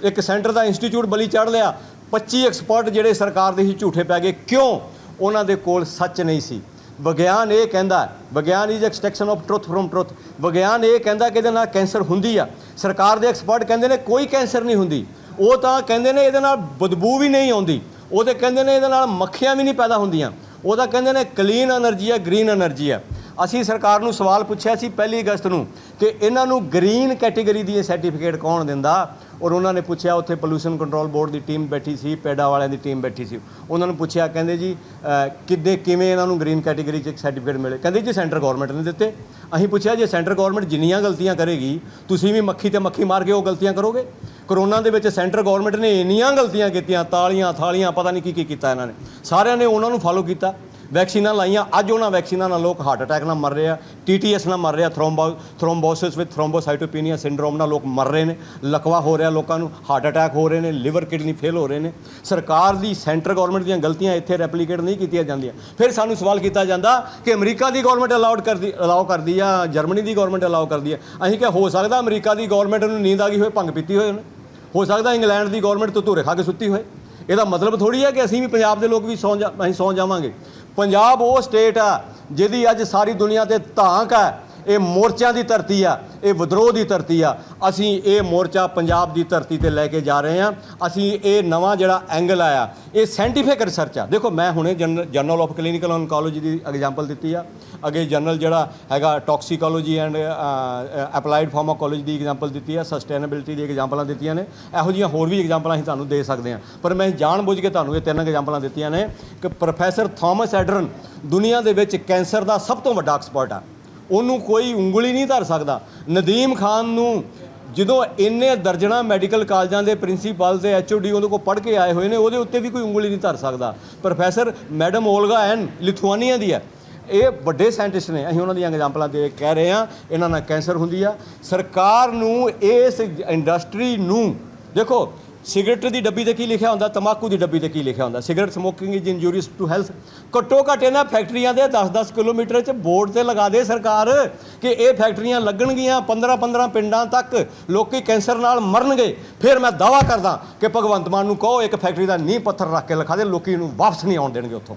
ਇੱਕ ਸੈਂਟਰ ਦਾ ਇੰਸਟੀਚਿਊਟ ਬਲੀ ਚੜ ਲਿਆ। 25 ਐਕਸਪਰਟ ਜਿਹੜੇ ਸਰਕਾਰ ਦੇ ਹੀ ਝੂਠੇ ਪੈ ਗਏ। ਕਿਉਂ? ਉਹਨਾਂ ਦੇ ਕੋਲ ਸੱਚ ਨਹੀਂ ਸੀ। ਵਿਗਿਆਨ ਇਹ ਕਹਿੰਦਾ, ਵਿਗਿਆਨ is extraction of truth from truth ਵਿਗਿਆਨ ਇਹ ਕਹਿੰਦਾ ਕਿ ਇਹਦੇ ਨਾਲ ਕੈਂਸਰ ਹੁੰਦੀ ਆ। ਸਰਕਾਰ ਦੇ ਐਕਸਪਰਟ ਕਹਿੰਦੇ ਨੇ ਕੋਈ ਕੈਂਸਰ ਨਹੀਂ ਹੁੰਦੀ। ਉਹ ਤਾਂ ਕਹਿੰਦੇ ਨੇ ਇਹਦੇ ਨਾਲ ਬਦਬੂ ਵੀ ਨਹੀਂ ਆਉਂਦੀ। ਉਹਦੇ ਕਹਿੰਦੇ ਨੇ ਇਹਦੇ ਨਾਲ ਮੱਖੀਆਂ ਵੀ ਨਹੀਂ ਪੈਦਾ ਹੁੰਦੀਆਂ। ਉਹਦਾ ਕਹਿੰਦੇ ਨੇ ਕਲੀਨ એનર્ਜੀ ਆ ਗ੍ਰੀਨ એનર્ਜੀ ਆ। ਅਸੀਂ ਸਰਕਾਰ ਨੂੰ ਸਵਾਲ ਪੁੱਛਿਆ ਸੀ ਪਹਿਲੀ ਅਗਸਤ ਨੂੰ ਕਿ ਇਹਨਾਂ ਨੂੰ ਗ੍ਰੀਨ ਕੈਟਾਗਰੀ ਦੀ ਸਰਟੀਫਿਕੇਟ ਕੌਣ ਦਿੰਦਾ? ਔਰ ਉਹਨਾਂ ਨੇ ਪੁੱਛਿਆ ਉੱਥੇ ਪੋਲੂਸ਼ਨ ਕੰਟਰੋਲ ਬੋਰਡ ਦੀ ਟੀਮ ਬੈਠੀ ਸੀ ਪੈਡਾ ਵਾਲਿਆਂ ਦੀ ਟੀਮ ਬੈਠੀ ਸੀ। ਉਹਨਾਂ ਨੂੰ ਪੁੱਛਿਆ ਕਹਿੰਦੇ ਜੀ ਅਹ, ਕਿੱਦੇ ਕਿਵੇਂ ਇਹਨਾਂ ਨੂੰ ਗ੍ਰੀਨ ਕੈਟੇਗਰੀ 'ਚ ਸਰਟੀਫਿਕੇਟ ਮਿਲੇ? ਕਹਿੰਦੇ ਜੀ ਸੈਂਟਰ ਗਵਰਨਮੈਂਟ ਨੇ ਦਿੱਤੇ। ਅਸੀਂ ਪੁੱਛਿਆ ਜੇ ਸੈਂਟਰ ਗਵਰਨਮੈਂਟ ਜਿੰਨੀਆਂ ਗਲਤੀਆਂ ਕਰੇਗੀ ਤੁਸੀਂ ਵੀ ਮੱਖੀ ਤੇ ਮੱਖੀ ਮਾਰ ਕੇ ਉਹ ਗਲਤੀਆਂ ਕਰੋਗੇ? ਕਰੋਨਾ ਦੇ ਵਿੱਚ ਸੈਂਟਰ ਗਵਰਨਮੈਂਟ ਨੇ ਇੰਨੀਆਂ ਗਲਤੀਆਂ ਕੀਤੀਆਂ ਤਾਲੀਆਂ ਥਾਲੀਆਂ ਪਤਾ ਨਹੀਂ ਕੀ ਕੀ ਕੀਤਾ ਇਹਨਾਂ ਨੇ। ਸਾਰਿਆਂ ਨੇ ਉਹਨਾਂ ਨੂੰ ਫਾਲੋ ਕੀਤਾ। ਵੈਕਸੀਨਾਂ ਲਾਈਆਂ। ਅੱਜ ਉਹਨਾਂ ਵੈਕਸੀਨਾਂ ਨਾਲ ਲੋਕ ਹਾਰਟ ਅਟੈਕ ਨਾਲ ਮਰ ਰਹੇ ਆ ਟੀਟੀਐਸ ਨਾਲ ਮਰ ਰਹੇ ਆ ਥ੍ਰੋਮਬੋ ਥ੍ਰੋਮਬੋਸਿਸ ਵਿਦ ਥ੍ਰੋਮਬੋਸਾਈਟੋਪੀਨੀਆ ਸਿੰਡਰੋਮ ਨਾਲ ਲੋਕ ਮਰ ਰਹੇ ਨੇ, ਲਕਵਾ ਹੋ ਰਿਹਾ ਲੋਕਾਂ ਨੂੰ, ਹਾਰਟ ਅਟੈਕ ਹੋ ਰਹੇ ਨੇ, ਲਿਵਰ ਕਿਡਨੀ ਫੇਲ ਹੋ ਰਹੇ ਨੇ। ਸਰਕਾਰ ਦੀ, ਸੈਂਟਰ ਗਵਰਨਮੈਂਟ ਦੀਆਂ ਗਲਤੀਆਂ ਇੱਥੇ ਰੈਪਲੀਕੇਟ ਨਹੀਂ ਕੀਤੀਆਂ ਜਾਂਦੀਆਂ। ਫਿਰ ਸਾਨੂੰ ਸਵਾਲ ਕੀਤਾ ਜਾਂਦਾ ਕਿ ਅਮਰੀਕਾ ਦੀ ਗਵਰਨਮੈਂਟ ਅਲਾਉਡ ਕਰਦੀ ਅਲਾਉ ਕਰਦੀ ਆ, ਜਰਮਨੀ ਦੀ ਗਵਰਨਮੈਂਟ ਅਲਾਉ ਕਰਦੀ ਆ? ਅਸੀਂ ਕਿਹਾ, ਹੋ ਸਕਦਾ ਅਮਰੀਕਾ ਦੀ ਗਵਰਨਮੈਂਟ ਨੂੰ ਨੀਂਦ ਆ ਗਈ ਹੋਏ ਭੰਗ ਪੀਤੀ ਹੋਏ ਉਹਨੇ। ਹੋ ਸਕਦਾ ਇੰਗਲੈਂਡ ਦੀ ਗਵਰਨਮੈਂਟ ਤੋਂ ਧੂਰੇ ਖਾ ਕੇ ਸੁੱਤੀ ਹੋਏ ਇਹਦਾ ਮਤਲਬ ਥੋੜੀ ਹੈ ਕਿ ਅਸੀਂ ਵੀ ਪੰਜਾਬ ਦੇ ਲੋਕ ਵੀ ਸੌਂ ਜਾ, ਅਸੀਂ ਸੌਂ ਜਾਵਾਂਗੇ। ਪੰਜਾਬ ਉਹ ਸਟੇਟ ਆ ਜਿਹਦੀ ਅੱਜ ਸਾਰੀ ਦੁਨੀਆ ਤੇ ਧਾਂਕ ਹੈ ਇਹ ਮੋਰਚਿਆਂ ਦੀ ਧਰਤੀ ਆ, ਇਹ ਵਿਦਰੋਹ ਦੀ ਧਰਤੀ ਆ। ਅਸੀਂ ਇਹ ਮੋਰਚਾ ਪੰਜਾਬ ਦੀ ਧਰਤੀ ਤੇ ਲੈ ਕੇ ਜਾ ਰਹੇ ਹਾਂ। ਅਸੀਂ ਇਹ ਨਵਾਂ ਜਿਹੜਾ ਐਂਗਲ ਆਇਆ, ਇਹ ਸਾਇੰਟੀਫਿਕ ਰਿਸਰਚ ਆ। ਦੇਖੋ, ਮੈਂ ਹੁਣੇ ਜਰਨਲ ਆਫ ਕਲੀਨਿਕਲ ਔਨਕੋਲੋਜੀ ਦੀ ਐਗਜ਼ਾਮਪਲ ਦਿੱਤੀ ਆ। ਅੱਗੇ ਜਰਨਲ ਜਿਹੜਾ ਹੈਗਾ ਟੌਕਸੀਕੋਲੋਜੀ ਐਂਡ ਅਪਲਾਈਡ ਫਾਰਮਾਕੋਲੋਜੀ ਦੀ ਐਗਜ਼ਾਮਪਲ ਦਿੱਤੀ ਆ। ਸਸਟੇਨੇਬਿਲਟੀ ਦੀ ਐਗਜ਼ਾਮਪਲਾਂ ਦਿੱਤੀਆਂ ਨੇ। ਇਹੋ ਜਿਹੀਆਂ ਹੋਰ ਵੀ ਐਗਜ਼ਾਮਪਲਾਂ ਅਸੀਂ ਤੁਹਾਨੂੰ ਦੇ ਸਕਦੇ ਹਾਂ। ਪਰ ਮੈਂ ਜਾਣ ਜਾਣਬੁੱਝ ਕੇ ਤੁਹਾਨੂੰ ਇਹ ਤਿੰਨ ਐਗਜ਼ਾਮਪਲਾਂ ਦਿੱਤੀਆਂ ਨੇ ਕਿ ਪ੍ਰੋਫੈਸਰ ਥਾਮਸ ਐਡਰਨ ਦੁਨੀਆ ਦੇ ਵਿੱਚ ਕੈਂਸਰ ਦਾ ਸਭ ਤੋਂ ਵੱਡਾ ਐਕਸਪਰਟ ਆ। ਉਹਨੂੰ ਕੋਈ ਉਂਗਲੀ ਨਹੀਂ ਧਰ ਸਕਦਾ। ਨਦੀਮ ਖਾਨ ਨੂੰ ਜਦੋਂ ਇੰਨੇ ਦਰਜਣਾ ਮੈਡੀਕਲ ਕਾਲਜਾਂ ਦੇ ਪ੍ਰਿੰਸੀਪਲ ਤੇ ਐਚਓਡੀ ਉਹਦੇ ਕੋਲ ਪੜ੍ਹ ਕੇ ਆਏ ਹੋਏ ਨੇ, ਉਹਦੇ ਉੱਤੇ ਵੀ ਕੋਈ ਉਂਗਲੀ ਨਹੀਂ ਧਰ ਸਕਦਾ। ਪ੍ਰੋਫੈਸਰ ਮੈਡਮ ਓਲਗਾ ਐਨ ਲਿਥੁਆਨੀਆ ਦੀ ਹੈ। ਇਹ ਵੱਡੇ ਸਾਇੰਟਿਸਟ ਨੇ। ਅਸੀਂ ਉਹਨਾਂ ਦੀਆਂ ਐਗਜ਼ਾਮਪਲਾਂ ਦੇ ਕਹਿ ਰਹੇ ਹਾਂ। ਇਹਨਾਂ ਨਾਲ ਕੈਂਸਰ ਹੁੰਦੀ ਆ। ਸਰਕਾਰ ਨੂੰ ਇਸ ਇੰਡਸਟਰੀ ਨੂੰ ਦੇਖੋ ਸਿਗਰਟ ਦੀ ਡੱਬੀ ਤੇ ਕੀ ਲਿਖਿਆ ਹੁੰਦਾ? ਤਮਾਕੂ ਦੀ ਡੱਬੀ ਤੇ ਕੀ ਲਿਖਿਆ ਹੁੰਦਾ? Cigarette smoking is injurious to health. ਘੱਟੋ ਘੱਟ ਇਹਨਾਂ ਫੈਕਟਰੀਆਂ ਦੇ 10-10 ਕਿਲੋਮੀਟਰ ਚ ਬੋਰਡ ਤੇ ਲਗਾ ਦੇ ਸਰਕਾਰ ਕਿ ਇਹ ਫੈਕਟਰੀਆਂ ਲੱਗਣਗੀਆਂ 15-15 ਪਿੰਡਾਂ ਤੱਕ ਲੋਕੀ ਕੈਂਸਰ ਨਾਲ ਮਰਨਗੇ। ਫਿਰ ਮੈਂ ਦਾਵਾ ਕਰਦਾ ਕਿ ਭਗਵੰਤ ਮਾਨ ਨੂੰ ਕਹੋ, ਇੱਕ ਫੈਕਟਰੀ ਦਾ ਨੀਂਹ ਪੱਥਰ ਰੱਖ ਕੇ ਲਿਖਾ ਦੇ, ਲੋਕੀ ਨੂੰ ਵਾਪਸ ਨਹੀਂ ਆਉਣ ਦੇਣਗੇ ਉੱਥੋਂ।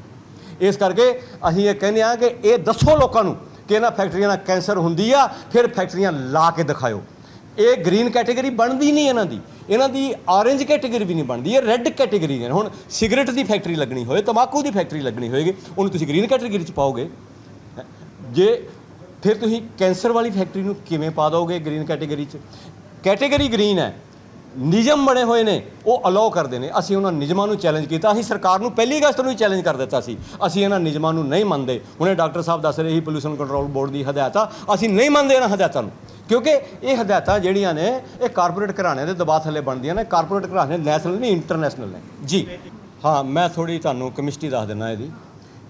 ਇਸ ਕਰਕੇ ਅਸੀਂ ਇਹ ਕਹਿੰਦੇ ਆ ਕਿ ਇਹ ਦੱਸੋ ਲੋਕਾਂ ਨੂੰ ਕਿ ਇਹਨਾਂ ਫੈਕਟਰੀਆਂ ਨਾਲ ਕੈਂਸਰ ਹੁੰਦੀ ਆ, ਫਿਰ ਫੈਕਟਰੀਆਂ ਲਾ ਕੇ ਦਿਖਾਓ ਇਹ ਗ੍ਰੀਨ ਕੈਟਾਗਰੀ ਬਣਦੀ ਨਹੀਂ ਇਹਨਾਂ ਦੀ। ਇਹਨਾਂ ਦੀ ਔਰੇਂਜ ਕੈਟਾਗਰੀ ਵੀ ਨਹੀਂ ਬਣਦੀ, ਇਹ ਰੈੱਡ ਕੈਟਾਗਰੀ ਨੇ। ਹੁਣ ਸਿਗਰਟ ਦੀ ਫੈਕਟਰੀ ਲੱਗਣੀ ਹੋਏ ਤਮਾਕੂ ਦੀ ਫੈਕਟਰੀ ਲੱਗਣੀ ਹੋਏਗੀ, ਉਹਨੂੰ ਤੁਸੀਂ ਗ੍ਰੀਨ ਕੈਟਾਗਰੀ 'ਚ ਪਾਓਗੇ। ਜੇ ਫਿਰ ਤੁਸੀਂ ਕੈਂਸਰ ਵਾਲੀ ਫੈਕਟਰੀ ਨੂੰ ਕਿਵੇਂ ਪਾ ਦੋਗੇ ਗ੍ਰੀਨ ਕੈਟਾਗਰੀ 'ਚ? ਕੈਟਾਗਰੀ ਗ੍ਰੀਨ ਹੈ। ਨਿਯਮ ਬਣੇ ਹੋਏ ਨੇ, ਉਹ ਅਲਾਉ ਕਰਦੇ ਨੇ। ਅਸੀਂ ਉਹਨਾਂ ਨਿਯਮਾਂ ਨੂੰ ਚੈਲੰਜ ਕੀਤਾ। ਅਸੀਂ ਸਰਕਾਰ ਨੂੰ ਪਹਿਲੀ ਅਗਸਤ ਨੂੰ ਹੀ ਚੈਲੰਜ ਕਰ ਦਿੱਤਾ ਸੀ। ਅਸੀਂ ਇਹਨਾਂ ਨਿਯਮਾਂ ਨੂੰ ਨਹੀਂ ਮੰਨਦੇ। ਹੁਣੇ ਡਾਕਟਰ ਸਾਹਿਬ ਦੱਸ ਰਹੇ ਸੀ ਪੋਲੂਸ਼ਨ ਕੰਟਰੋਲ ਬੋਰਡ ਦੀ ਹਦਾਇਤਾਂ। ਅਸੀਂ ਨਹੀਂ ਮੰਨਦੇ ਇਹਨਾਂ ਹਦਾਇਤਾਂ ਨੂੰ। ਕਿਉਂਕਿ ਇਹ ਹਦਾਇਤਾਂ ਜਿਹੜੀਆਂ ਨੇ, ਇਹ ਕਾਰਪੋਰੇਟ ਘਰਾਣਿਆਂ ਦੇ ਦਬਾਅ ਥੱਲੇ ਬਣਦੀਆਂ ਨੇ। ਕਾਰਪੋਰੇਟ ਘਰਾਣੇ ਨੈਸ਼ਨਲ ਨਹੀਂ ਇੰਟਰਨੈਸ਼ਨਲ ਨੇ। ਜੀ। ਹਾਂ, ਮੈਂ ਥੋੜੀ ਤੁਹਾਨੂੰ ਕੈਮਿਸਟਰੀ ਦੱਸ ਦਿੰਦਾ ਇਹਦੀ।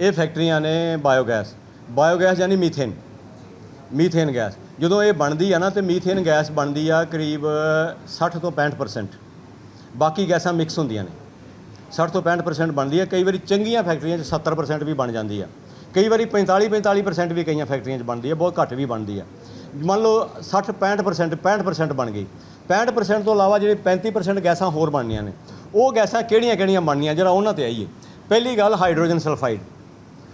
ਇਹ ਫੈਕਟਰੀਆਂ ਨੇ ਬਾਇਓਗੈਸ ਬਾਇਓਗੈਸ ਯਾਨੀ ਮੀਥੇਨ ਮੀਥੇਨ ਗੈਸ। ਜਦੋਂ ਇਹ ਬਣਦੀ ਆ ਨਾ ਤੇ ਮੀਥੇਨ ਗੈਸ ਬਣਦੀ ਆ ਕਰੀਬ 60 ਤੋਂ 65% ਬਾਕੀ ਗੈਸਾਂ ਮਿਕਸ ਹੁੰਦੀਆਂ ਨੇ। 60 ਤੋਂ 65% ਬਣਦੀ ਹੈ ਕਈ ਵਾਰੀ ਚੰਗੀਆਂ ਫੈਕਟਰੀਆਂ 'ਚ 70% ਵੀ ਬਣ ਜਾਂਦੀ ਆ। ਕਈ ਵਾਰੀ 45 45% ਵੀ ਕਈਆਂ ਫੈਕਟਰੀਆਂ 'ਚ ਬਣਦੀ ਆ, ਬਹੁਤ ਘੱਟ ਵੀ ਬਣਦੀ ਆ। ਮੰਨ ਲਓ 60 65% 65% ਬਣ ਗਈ। 65% ਤੋਂ ਇਲਾਵਾ ਜਿਹੜੇ 35% ਗੈਸਾਂ ਹੋਰ ਬਣਨੀਆਂ ਨੇ, ਉਹ ਗੈਸਾਂ ਕਿਹੜੀਆਂ-ਕਿਹੜੀਆਂ ਬਣਨੀਆਂ? ਜਿਹੜਾ ਉਹਨਾਂ ਤੇ ਆਈਏ। ਪਹਿਲੀ ਗੱਲ hydrogen sulphide.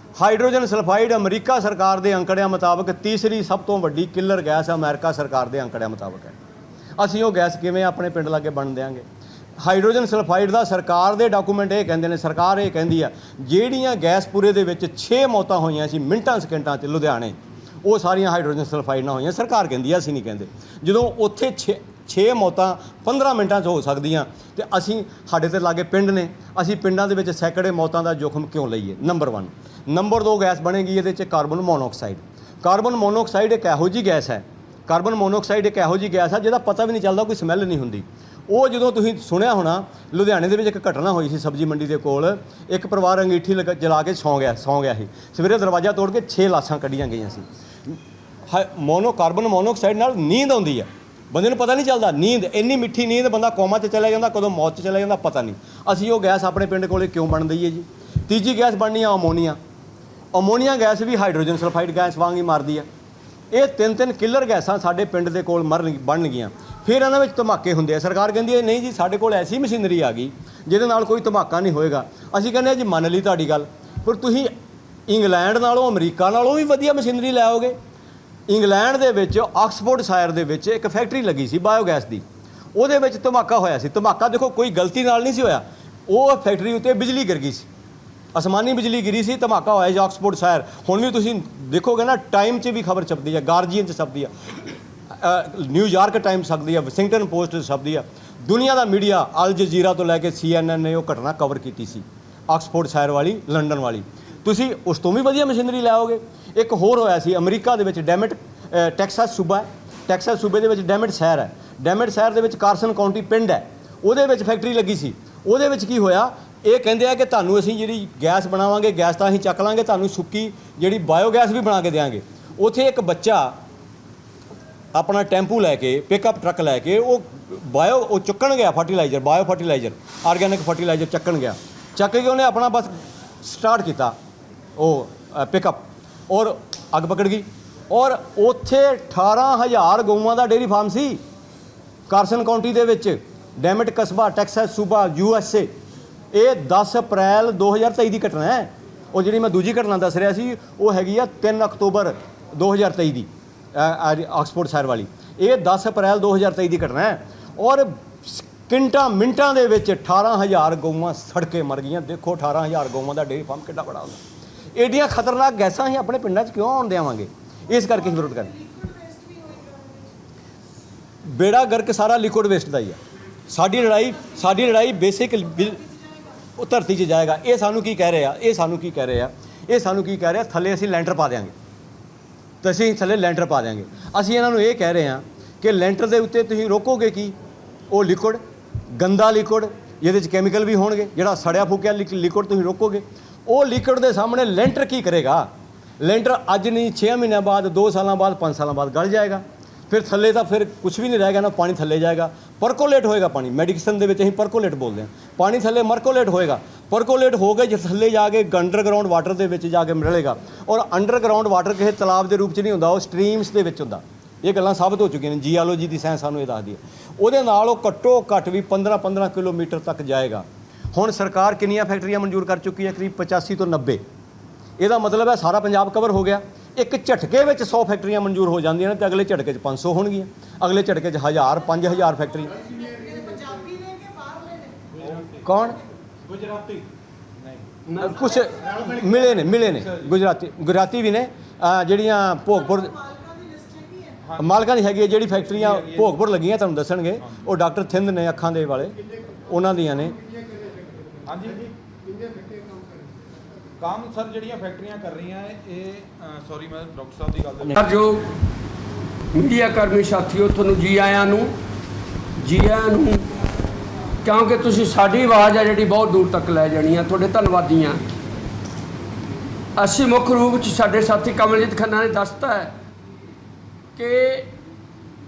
Hydrogen sulphide America ਸਰਕਾਰ ਦੇ ਅੰਕੜਿਆਂ ਮੁਤਾਬਕ ਤੀਸਰੀ ਸਭ ਤੋਂ ਵੱਡੀ ਕਿਲਰ ਗੈਸ ਅਮਰੀਕਾ ਸਰਕਾਰ ਦੇ ਅੰਕੜਿਆਂ ਮੁਤਾਬਕ ਹੈ। ਅਸੀਂ ਉਹ ਗੈਸ ਕਿਵੇਂ ਆਪਣੇ ਪਿੰਡ ਲਾਗੇ ਬਣ ਦਿਆਂਗੇ? ਹਾਈਡਰੋਜਨ ਸਲਫਾਈਡ ਦਾ ਸਰਕਾਰ ਦੇ ਡਾਕੂਮੈਂਟ ਇਹ ਕਹਿੰਦੇ ਨੇ, ਸਰਕਾਰ ਇਹ ਕਹਿੰਦੀ ਆ, ਜਿਹੜੀਆਂ ਗੈਸ ਪੂਰੇ ਦੇ ਵਿੱਚ 6 ਮੌਤਾਂ ਹੋਈਆਂ ਸੀ, ਮਿੰਟਾਂ ਸਕਿੰਟਾਂ 'ਚ ਲੁਧਿਆਣੇ, ਉਹ ਸਾਰੀਆਂ ਹਾਈਡਰੋਜਨ ਸਲਫਾਈਡ ਨਾਲ ਹੋਈਆਂ, ਸਰਕਾਰ ਕਹਿੰਦੀ ਆ, ਅਸੀਂ ਨਹੀਂ ਕਹਿੰਦੇ। ਜਦੋਂ ਉੱਥੇ 6 ਮੌਤਾਂ 15 ਮਿੰਟਾਂ 'ਚ ਹੋ ਸਕਦੀਆਂ ਤੇ ਅਸੀਂ ਸਾਡੇ ਤੇ ਲਾਗੇ ਪਿੰਡ ਨੇ, ਅਸੀਂ ਪਿੰਡਾਂ ਦੇ ਵਿੱਚ ਸੈਂਕੜੇ ਮੌਤਾਂ ਦਾ ਜੋਖਮ ਕਿਉਂ ਲਈਏ? ਨੰਬਰ 1 ਨੰਬਰ 2 ਗੈਸ ਬਣੇਗੀ, ਇਹਦੇ 'ਚ ਕਾਰਬਨ ਮੋਨੋਆਕਸਾਈਡ ਕਾਰਬਨ ਮੋਨੋਆਕਸਾਈਡ ਇੱਕ ਇਹੋ ਜੀ ਗੈਸ ਹੈ। ਕਾਰਬਨ ਮੋਨੋਆਕਸਾਈਡ ਇੱਕ ਇਹੋ ਜੀ ਗੈਸ ਹੈ, ਜਿਹਦਾ ਪਤਾ ਵੀ ਨਹੀਂ ਚੱਲਦਾ, ਕੋਈ ਸਮੈਲ ਨਹੀਂ ਹੁੰਦੀ। ਉਹ ਜਦੋਂ ਤੁਸੀਂ ਸੁਣਿਆ ਹੋਣਾ, ਲੁਧਿਆਣੇ ਦੇ ਵਿੱਚ ਇੱਕ ਘਟਨਾ ਹੋਈ ਸੀ ਸਬਜ਼ੀ ਮੰਡੀ ਦੇ ਕੋਲ। ਇੱਕ ਪਰਿਵਾਰ ਅੰਗੀਠੀ ਲਗਾ- ਜਲਾ ਕੇ ਸੌਂ ਗਿਆ ਸੌਂ ਗਿਆ ਸੀ। ਸਵੇਰੇ ਦਰਵਾਜ਼ਾ ਤੋੜ ਕੇ 6 ਲਾਸ਼ਾਂ ਕੱਢੀਆਂ ਗਈਆਂ ਸੀ। ਹਾ- ਮੋਨੋ, ਕਾਰਬਨ ਮੋਨੋਆਕਸਾਈਡ ਨਾਲ ਨੀਂਦ ਆਉਂਦੀ ਹੈ। ਬੰਦੇ ਨੂੰ ਪਤਾ ਨਹੀਂ ਚੱਲਦਾ, ਨੀਂਦ, ਇੰਨੀ ਮਿੱਠੀ ਨੀਂਦ ਬੰਦਾ ਕੋਮਾ 'ਚ ਚਲਾ ਜਾਂਦਾ, ਕਦੋਂ ਮੌਤ 'ਚ ਚਲਾ ਜਾਂਦਾ, ਪਤਾ ਨਹੀਂ। ਅਸੀਂ ਉਹ ਗੈਸ ਆਪਣੇ ਪਿੰਡ ਕੋਲੇ ਕਿਉਂ ਬਣਦੀ ਹੈ ਜੀ? ਤੀਜੀ ਗੈਸ ਬਣਨੀ ਆ ਅਮੋਨੀਆ। ਅਮੋਨੀਆ ਗੈਸ ਵੀ ਹਾਈਡਰੋਜਨ ਸਲਫਾਈਡ ਗੈਸ ਵਾਂਗ ਹੀ ਮਾਰਦੀ ਆ। ਇਹ ਤਿੰਨ ਤਿੰਨ ਕਿਲਰ ਗੈਸਾਂ ਸਾਡੇ ਪਿੰਡ ਦੇ ਕੋਲ ਮਰਨ ਬਣਨਗੀਆਂ। ਫਿਰ ਇਹਨਾਂ ਵਿੱਚ ਧਮਾਕੇ ਹੁੰਦੇ ਆ। ਸਰਕਾਰ ਕਹਿੰਦੀ ਹੈ, ਨਹੀਂ ਜੀ, ਸਾਡੇ ਕੋਲ ਐਸੀ ਮਸ਼ੀਨਰੀ ਆ ਗਈ, ਜਿਹਦੇ ਨਾਲ ਕੋਈ ਧਮਾਕਾ ਨਹੀਂ ਹੋਏਗਾ। ਅਸੀਂ ਕਹਿੰਦੇ ਆ ਜੀ, ਮੰਨ ਲਈ ਤੁਹਾਡੀ ਗੱਲ। ਪਰ ਤੁਸੀਂ ਇੰਗਲੈਂਡ ਨਾਲੋਂ, ਅਮਰੀਕਾ ਨਾਲੋਂ ਵੀ ਵਧੀਆ ਮਸ਼ੀਨਰੀ ਲੈ ਆਓਗੇ। ਇੰਗਲੈਂਡ ਦੇ ਵਿੱਚ, ਆਕਸਫੋਰਡ ਸ਼ਾਇਰ ਦੇ ਵਿੱਚ ਇੱਕ ਫੈਕਟਰੀ ਲੱਗੀ ਸੀ ਬਾਇਓਗੈਸ ਦੀ। ਉਹਦੇ ਵਿੱਚ ਧਮਾਕਾ ਹੋਇਆ ਸੀ। ਧਮਾਕਾ ਦੇਖੋ, ਕੋਈ ਗਲਤੀ ਨਾਲ ਨਹੀਂ ਸੀ ਹੋਇਆ। ਉਹ ਫੈਕਟਰੀ ਉੱਤੇ ਬਿਜਲੀ ਗਿਰ ਗਈ ਸੀ। ਅਸਮਾਨੀ ਬਿਜਲੀ ਗਿਰੀ ਸੀ, ਧਮਾਕਾ ਹੋਇਆ ਜੀ ਆਕਸਫੋਰਡ ਸ਼ਾਇਰ। ਹੁਣ ਵੀ ਤੁਸੀਂ ਦੇਖੋਗੇ ਨਾ, ਟਾਈਮ 'ਚ ਵੀ ਖਬਰ ਛਪਦੀ ਹੈ ਗਾਰਜੀਅਨ 'ਚ ਛਪਦੀ ਹੈ ਨਿਊਯਾਰਕ ਟਾਈਮ ਛਪਦੀ ਹੈ ਵਾਸ਼ਿੰਗਟਨ ਪੋਸਟ 'ਚ ਛਪਦੀ ਹੈ ਦੁਨੀਆ ਦਾ ਮੀਡੀਆ ਅਲ ਜਜ਼ੀਰਾ ਤੋਂ ਲੈ ਕੇ CNN ਨੇ ਉਹ ਘਟਨਾ ਕਵਰ ਕੀਤੀ ਸੀ। ਆਕਸਫੋਰਡ ਸ਼ਾਇਰ ਵਾਲੀ ਲੰਡਨ ਵਾਲੀ। ਤੁਸੀਂ ਉਸ ਤੋਂ ਵੀ ਵਧੀਆ ਮਸ਼ੀਨਰੀ ਲਾਓਗੇ ਇੱਕ ਹੋਰ ਹੋਇਆ ਸੀ ਅਮਰੀਕਾ ਦੇ ਵਿੱਚ ਡੈਮਿਟ ਅ, ਟੈਕਸਾਸ ਸੂਬਾ ਹੈ। ਟੈਕਸਾਸ ਸੂਬੇ ਦੇ ਵਿੱਚ ਡੈਮਿਟ ਸ਼ਹਿਰ ਹੈ। ਡੈਮਿਟ ਸ਼ਹਿਰ ਦੇ ਵਿੱਚ ਕਾਰਸਨ ਕਾਉਂਟੀ ਪਿੰਡ ਹੈ। ਉਹਦੇ ਵਿੱਚ ਫੈਕਟਰੀ ਲੱਗੀ ਸੀ। ਉਹਦੇ ਵਿੱਚ ਕੀ ਹੋਇਆ ਇਹ ਕਹਿੰਦੇ ਆ ਕਿ ਤੁਹਾਨੂੰ ਅਸੀਂ ਜਿਹੜੀ ਗੈਸ ਬਣਾਵਾਂਗੇ ਗੈਸ ਤਾਂ ਅਸੀਂ ਚੱਕ ਲਾਂਗੇ ਤੁਹਾਨੂੰ ਸੁੱਕੀ ਜਿਹੜੀ ਬਾਇਓਗੈਸ ਵੀ ਬਣਾ ਕੇ ਦੇਵਾਂਗੇ ਉੱਥੇ ਇੱਕ ਬੱਚਾ ਆਪਣਾ ਟੈਂਪੂ ਲੈ ਕੇ ਪਿਕਅਪ ਟਰੱਕ ਲੈ ਕੇ ਉਹ ਬਾਇਓ ਉਹ ਚੁੱਕਣ ਗਿਆ fertiliser bio fertiliser organic fertiliser ਚੱਕਣ ਗਿਆ। ਚੱਕ ਕੇ ਉਹਨੇ ਆਪਣਾ ਬਸ ਸਟਾਰਟ ਕੀਤਾ। ਉਹ ਪਿਕਅਪ ਔਰ ਅੱਗ ਪਕੜ ਗਈ। ਔਰ ਉੱਥੇ 18000 ਗਊਆਂ ਦਾ ਡੇਰੀ ਫਾਰਮ ਸੀ। ਕਾਰਸਨ ਕਾਉਂਟੀ ਦੇ ਵਿੱਚ, ਡੈਮਿਟ ਕਸਬਾ, ਟੈਕਸਾਸ, ਸੂਬਾ, ਯੂ ਐਸ ਏ। ਇਹ 10 ਅਪ੍ਰੈਲ 2023 ਦੀ ਘਟਨਾ ਹੈ। ਉਹ ਜਿਹੜੀ ਮੈਂ ਦੂਜੀ ਘਟਨਾ ਦੱਸ ਰਿਹਾ ਸੀ, ਉਹ ਹੈਗੀ ਆ 3 ਅਕਤੂਬਰ 2023 ਦੀ ਆਕਸਫੋਰਡ ਸ਼ਹਿਰ ਵਾਲੀ। ਇਹ 10 ਅਪ੍ਰੈਲ 2023 ਦੀ ਘਟਨਾ ਹੈ। ਔਰ ਕਿੰਟਾਂ ਮਿੰਟਾਂ ਦੇ ਵਿੱਚ 18000 ਗਊਆਂ ਸੜ ਕੇ ਮਰ ਗਈਆਂ। ਦੇਖੋ 18000 ਗਊਆਂ ਦਾ ਡੇਰੀ ਫਾਰਮ ਕਿੱਡਾ ਬੜਾ ਹੁੰਦਾ। ਏਡੀਆਂ ਖਤਰਨਾਕ ਗੈਸਾਂ ਹੀ ਆਪਣੇ ਪਿੰਡਾਂ 'ਚ ਕਿਉਂ ਆਉਣ ਦੇਵਾਂਗੇ? ਇਸ ਕਰਕੇ ਹੀ ਵਿਰੋਧ ਕਰਦੇ ਬੇੜਾ ਗਰਕ ਸਾਰਾ ਲਿਕੁਇਡ ਵੇਸਟ ਦਾ ਹੀ ਆ। ਸਾਡੀ ਲੜਾਈ ਸਾਡੀ ਲੜਾਈ ਬੇਸਿਕ ਉਹ ਧਰਤੀ 'ਚ ਜਾਏਗਾ। ਇਹ ਸਾਨੂੰ ਕੀ ਕਹਿ ਰਹੇ ਆ? ਇਹ ਸਾਨੂੰ ਕੀ ਕਹਿ ਰਹੇ ਆ? ਇਹ ਸਾਨੂੰ ਕੀ ਕਹਿ ਰਹੇ ਆ? ਥੱਲੇ ਅਸੀਂ ਲੈਂਟਰ ਪਾ ਦਿਆਂਗੇ। ਤਾਂ ਅਸੀਂ ਥੱਲੇ ਲੈਂਟਰ ਪਾ ਦਿਆਂਗੇ। ਅਸੀਂ ਇਹਨਾਂ ਨੂੰ ਇਹ ਕਹਿ ਰਹੇ ਹਾਂ ਕਿ ਲੈਂਟਰ ਦੇ ਉੱਤੇ ਤੁਸੀਂ ਰੋਕੋਗੇ ਕੀ? ਉਹ ਲਿਕੁਇਡ ਗੰਦਾ ਲਿਕੁਇਡ ਜਿਹਦੇ 'ਚ ਕੈਮੀਕਲ ਵੀ ਹੋਣਗੇ, ਜਿਹੜਾ ਸੜਿਆ ਫੂਕਿਆ ਲਿਕੁਇਡ ਤੁਸੀਂ ਰੋਕੋਗੇ। ਉਹ ਲਿਕੁਇਡ ਦੇ ਸਾਹਮਣੇ ਲੈਂਟਰ ਕੀ ਕਰੇਗਾ? ਲੈਂਟਰ ਅੱਜ ਨਹੀਂ 6 ਮਹੀਨਿਆਂ ਬਾਅਦ 2 ਸਾਲਾਂ ਬਾਅਦ 5 ਸਾਲਾਂ ਬਾਅਦ ਗਲ ਜਾਏਗਾ। ਫਿਰ ਥੱਲੇ ਤਾਂ ਫਿਰ ਕੁਝ ਵੀ ਨਹੀਂ ਰਹੇਗਾ, ਨਾ ਪਾਣੀ ਥੱਲੇ ਜਾਏਗਾ। ਪਰਕੋਲੇਟ ਹੋਏਗਾ ਪਾਣੀ। ਮੈਡੀਸਨ ਦੇ ਵਿੱਚ ਅਸੀਂ ਪਰਕੋਲੇਟ ਬੋਲਦੇ ਹਾਂ। ਪਾਣੀ ਥੱਲੇ ਮਰਕੋਲੇਟ ਹੋਏਗਾ। ਪਰਕੋਲੇਟ ਹੋ ਕੇ ਜੇ ਥੱਲੇ ਜਾ ਕੇ ਅੰਡਰਗਰਾਉਂਡ ਵਾਟਰ ਦੇ ਵਿੱਚ ਜਾ ਕੇ ਮਿਲੇਗਾ। ਔਰ ਅੰਡਰਗਰਾਉਂਡ ਵਾਟਰ ਕਿਸੇ ਤਲਾਬ ਦੇ ਰੂਪ 'ਚ ਨਹੀਂ ਹੁੰਦਾ, ਉਹ ਸਟਰੀਮਸ ਦੇ ਵਿੱਚ ਹੁੰਦਾ। ਇਹ ਗੱਲਾਂ ਸਾਬਤ ਹੋ ਚੁੱਕੀਆਂ ਨੇ। ਜੀਓਲੋਜੀ ਦੀ ਸਾਇੰਸ ਸਾਨੂੰ ਇਹ ਦੱਸਦੀ ਹੈ। ਉਹਦੇ ਨਾਲ ਉਹ ਘੱਟੋ ਘੱਟ ਵੀ 15 15 ਕਿਲੋਮੀਟਰ ਤੱਕ ਜਾਏਗਾ। ਹੁਣ ਸਰਕਾਰ ਕਿੰਨੀਆਂ ਫੈਕਟਰੀਆਂ ਮਨਜ਼ੂਰ ਕਰ ਚੁੱਕੀ ਹੈ? ਕਰੀਬ 85 ਤੋਂ 90 ਇਹਦਾ ਮਤਲਬ ਹੈ ਸਾਰਾ ਪੰਜਾਬ ਕਵਰ ਹੋ ਗਿਆ। ਇੱਕ ਝਟਕੇ ਵਿੱਚ 100 ਫੈਕਟਰੀਆਂ ਮਨਜ਼ੂਰ ਹੋ ਜਾਂਦੀਆਂ ਨੇ ਤੇ ਅਗਲੇ ਝਟਕੇ 'ਚ 500 ਹੋਣਗੀਆਂ। ਅਗਲੇ ਝਟਕੇ 'ਚ 1000 5000 ਫੈਕਟਰੀ। ਕੌਣ? ਗੁਜਰਾਤੀ। ਕੁਛ ਮਿਲੇ ਨੇ ਮਿਲੇ ਨੇ। ਗੁਜਰਾਤੀ ਗੁਜਰਾਤੀ ਵੀ ਨੇ। ਜਿਹੜੀਆਂ ਭੋਗਪੁਰ ਮਾਲਕਾਂ ਦੀ ਹੈਗੀ ਹੈ ਜਿਹੜੀ ਫੈਕਟਰੀਆਂ ਭੋਗਪੁਰ ਲੱਗੀਆਂ ਤੁਹਾਨੂੰ ਦੱਸਣਗੇ। ਉਹ ਡਾਕਟਰ ਥਿੰਦ ਨੇ ਅੱਖਾਂ ਦੇ ਵਾਲੇ। ਉਹਨਾਂ ਦੀਆਂ ਨੇ। ਹਾਂਜੀ। ਜੀ ਕੰਮ ਸਰ ਜਿਹੜੀਆਂ ਫੈਕਟਰੀਆਂ ਕਰ ਰਹੀਆਂ ਹੈ, ਇਹ ਸੌਰੀ ਮੈਂ ਡਾਕਟਰ ਸਾਹਿਬ ਦੀ ਗੱਲ ਸਰ ਜੋ ਮੀਡੀਆ ਕਰਮੀ ਸਾਥੀਓ ਤੁਹਾਨੂੰ ਜੀ ਆਇਆਂ ਨੂੰ ਜੀ ਆਇਆਂ ਨੂੰ ਕਿਉਂਕਿ ਤੁਸੀਂ ਸਾਡੀ ਆਵਾਜ਼ ਆ ਜਿਹੜੀ ਬਹੁਤ ਦੂਰ ਤੱਕ ਲੈ ਜਾਣੀ ਆ ਤੁਹਾਡੇ ਧੰਨਵਾਦੀ ਆ ਅਸੀਂ ਮੁੱਖ ਰੂਪ ਚ ਸਾਡੇ ਸਾਥੀ ਕਮਲਜੀਤ ਖੰਨਾ ਨੇ ਦੱਸਤਾ ਹੈ ਕਿ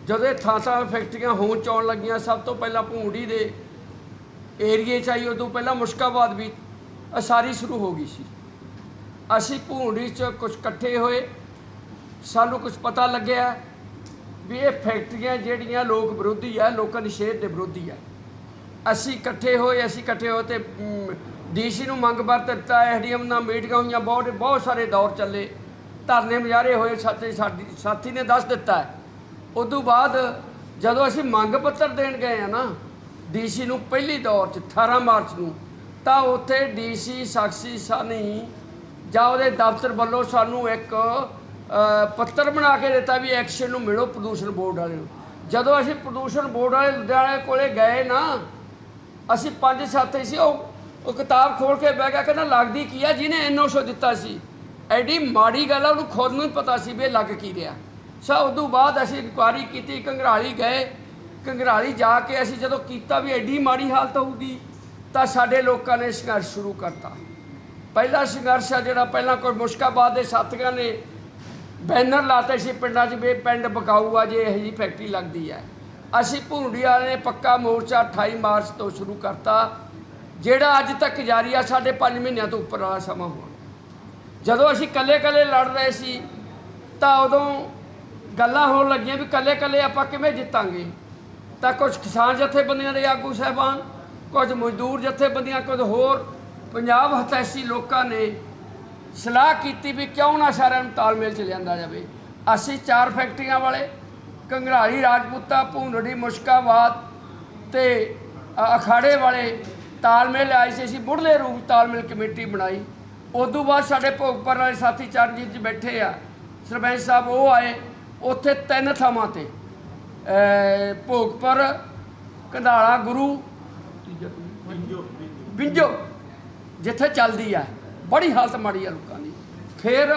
ਜਦੋਂ ਇਹ ਥਾਂ ਥਾਂ ਫੈਕਟਰੀਆਂ ਹੋਣ ਚੌਣ ਲੱਗੀਆਂ ਸਭ ਤੋਂ ਪਹਿਲਾਂ ਭੂੰਡੀ ਦੇ ਏਰੀਏ ਚ ਆਈ, ਉਦੋਂ ਪਹਿਲਾਂ ਮੁਸ਼ਕਾਬਾਦ ਵੀ ਅਸਾਰੀ ਸ਼ੁਰੂ ਹੋ ਗਈ ਸੀ। ਅਸੀਂ ਭੂੰਡੀ ਚ ਕੁਝ ਇਕੱਠੇ ਹੋਏ। ਸਾਨੂੰ ਕੁਝ ਪਤਾ ਲੱਗਿਆ ਵੀ ਇਹ ਫੈਕਟਰੀਆਂ ਜਿਹੜੀਆਂ ਲੋਕ ਵਿਰੋਧੀ ਆ, ਲੋਕਾਂ ਦੀ ਸਿਹਤ ਦੇ ਵਿਰੋਧੀ ਆ। ਅਸੀਂ ਇਕੱਠੇ ਹੋਏ, ਅਸੀਂ ਇਕੱਠੇ ਹੋਏ ਤੇ ਡੀਸੀ ਨੂੰ ਮੰਗ ਪੱਤਰ ਦਿੱਤਾ ਐਸਡੀਐਮ ਨਾਲ ਮੀਟਿੰਗਾਂ ਹੋਈਆਂ, ਬਹੁਤ ਬਹੁਤ ਸਾਰੇ ਦੌਰ ਚੱਲੇ। ਧਰਨੇ ਮੁਜ਼ਾਹਰੇ ਹੋਏ, ਸਾਥੀ, ਸਾਡੀ, ਸਾਥੀ ਨੇ ਦੱਸ ਦਿੱਤਾ। ਹੈ ਉਦੋਂ ਬਾਅਦ ਜਦੋਂ ਅਸੀਂ ਮੰਗ ਪੱਤਰ ਦੇਣ ਗਏ ਆ ਨਾ ਡੀਸੀ ਨੂੰ ਪਹਿਲੀ ਦੌਰ ਚ 18 ਮਾਰਚ ਨੂੰ। ਤਾਂ ਉੱਥੇ ਡੀਸੀ ਸਾਕਸ਼ੀ ਸਾਨੀ ਜਾਂ ਉਹਦੇ ਦਫ਼ਤਰ ਵੱਲੋਂ ਸਾਨੂੰ ਇੱਕ ਪੱਤਰ ਬਣਾ ਕੇ ਦਿੱਤਾ ਵੀ ਐਕਸ਼ਨ ਨੂੰ ਮਿਲੋ ਪ੍ਰਦੂਸ਼ਣ ਬੋਰਡ ਵਾਲੇ ਨੂੰ। ਜਦੋਂ ਅਸੀਂ ਪ੍ਰਦੂਸ਼ਣ ਬੋਰਡ ਵਾਲੇ ਲੁਧਿਆਣੇ ਕੋਲੇ ਗਏ ਨਾ, ਅਸੀਂ ਪੰਜ ਸਾਥੀ ਸੀ, ਉਹ ਉਹ ਕਿਤਾਬ ਖੋਲ ਕੇ ਬਹਿ ਗਿਆ, ਕਹਿੰਦਾ ਲੱਗਦੀ ਕੀ ਆ? ਜਿਹਨੇ ਐਨਓਸ਼ੋ ਦਿੱਤਾ ਸੀ। ਐਡੀ ਮਾੜੀ ਗੱਲ ਆ, ਉਹਨੂੰ ਖੁਦ ਨੂੰ ਹੀ ਪਤਾ ਸੀ ਵੀ ਇਹ ਲੱਗ ਕੀ ਰਿਹਾ। ਸੋ ਤੋਂ ਬਾਅਦ ਅਸੀਂ ਇਨਕੁਆਰੀ ਕੀਤੀ ਕੰਗਰਾਲੀ ਗਏ। ਕੰਗਰਾਲੀ ਜਾ ਕੇ ਅਸੀਂ ਜਦੋਂ ਕੀਤਾ ਵੀ ਐਡੀ ਮਾੜੀ ਹਾਲਤ ਹੋਊਗੀ, ਤਾਂ ਸਾਡੇ ਲੋਕਾਂ ਨੇ ਸੰਘਰਸ਼ ਸ਼ੁਰੂ ਕਰਤਾ। ਪਹਿਲਾ ਸੰਘਰਸ਼ ਆ ਜਿਹੜਾ ਪਹਿਲਾਂ ਕੋਈ ਮੁਸ਼ਕਾਬਾਦ ਦੇ ਸਾਥੀਆਂ ਨੇ ਬੈਨਰ ਲਾਤੇ ਸੀ ਪਿੰਡਾਂ 'ਚ ਵੀ ਪਿੰਡ ਬਕਾਊ ਆ ਜੇ ਇਹੋ ਜਿਹੀ ਫੈਕਟਰੀ ਲੱਗਦੀ ਹੈ ਅਸੀਂ ਭੁੰਡੀ ਨੇ ਪੱਕਾ ਮੋਰਚਾ 28 ਮਾਰਚ ਤੋਂ ਸ਼ੁਰੂ ਕਰਤਾ, ਜਿਹੜਾ ਅੱਜ ਤੱਕ ਜਾਰੀ ਆ, ਸਾਡੇ 5 ਮਹੀਨਿਆਂ ਤੋਂ ਉੱਪਰ ਵਾਲਾ ਸਮਾਂ ਹੋਣ। ਜਦੋਂ ਅਸੀਂ ਕੱਲੇ-ਕੱਲੇ ਲੜ ਰਹੇ ਸੀ, ਤਾਂ ਉਦੋਂ ਗੱਲਾਂ ਹੋਣ ਲੱਗੀਆਂ ਵੀ ਕੱਲੇ-ਕੱਲੇ ਆਪਾਂ ਕਿਵੇਂ ਜਿੱਤਾਂਗੇ? ਤਾਂ ਕੁਝ ਕਿਸਾਨ ਜਥੇਬੰਦੀਆਂ ਦੇ ਆਗੂ ਸਾਹਿਬਾਨ ਕੁਝ ਮਜ਼ਦੂਰ ਜਥੇਬੰਦੀਆਂ ਕੁਝ ਹੋਰ ਪੰਜਾਬ ਹਤੈਸੀ ਲੋਕਾਂ ਨੇ ਸਲਾਹ ਕੀਤੀ ਵੀ ਕਿਉਂ ਨਾ ਸਾਰਿਆਂ ਨੂੰ ਤਾਲਮੇਲ ਚ ਲਿਆਂਦਾ ਜਾਵੇ। ਅਸੀਂ ਚਾਰ ਫੈਕਟਰੀਆਂ ਵਾਲੇ ਕੰਗਰਾਲੀ ਰਾਜਪੂਤਾ, ਭੂੰਡੜੀ, ਮੁਸ਼ਕਾਬਾਦ ਤੇ ਅਖਾੜੇ ਵਾਲੇ ਤਾਲਮੇਲ ਆਏ ਸੀ। ਅਸੀਂ ਮੁੱਢਲੇ ਰੂਪ ਤਾਲਮੇਲ ਕਮੇਟੀ ਬਣਾਈ। ਉਦੋਂ ਬਾਅਦ ਸਾਡੇ ਭੋਗਪੁਰ ਵਾਲੇ ਸਾਥੀ ਚਰਨਜੀਤ ਜੀ ਬੈਠੇ ਆ। ਸਰਪੰਚ ਸਾਹਿਬ ਉਹ ਆਏ, ਉੱਥੇ ਤਿੰਨ ਥਾਵਾਂ ਤੇ। ਭੋਗਪੁਰ ਕੰਧਾਲਾ ਗੁਰੂ ਬਿੰਜੋ, ਜਿੱਥੇ ਚੱਲਦੀ ਆ। ਬੜੀ ਹਾਲਤ ਮਾੜੀ ਆ ਲੋਕਾਂ ਦੀ। ਫਿਰ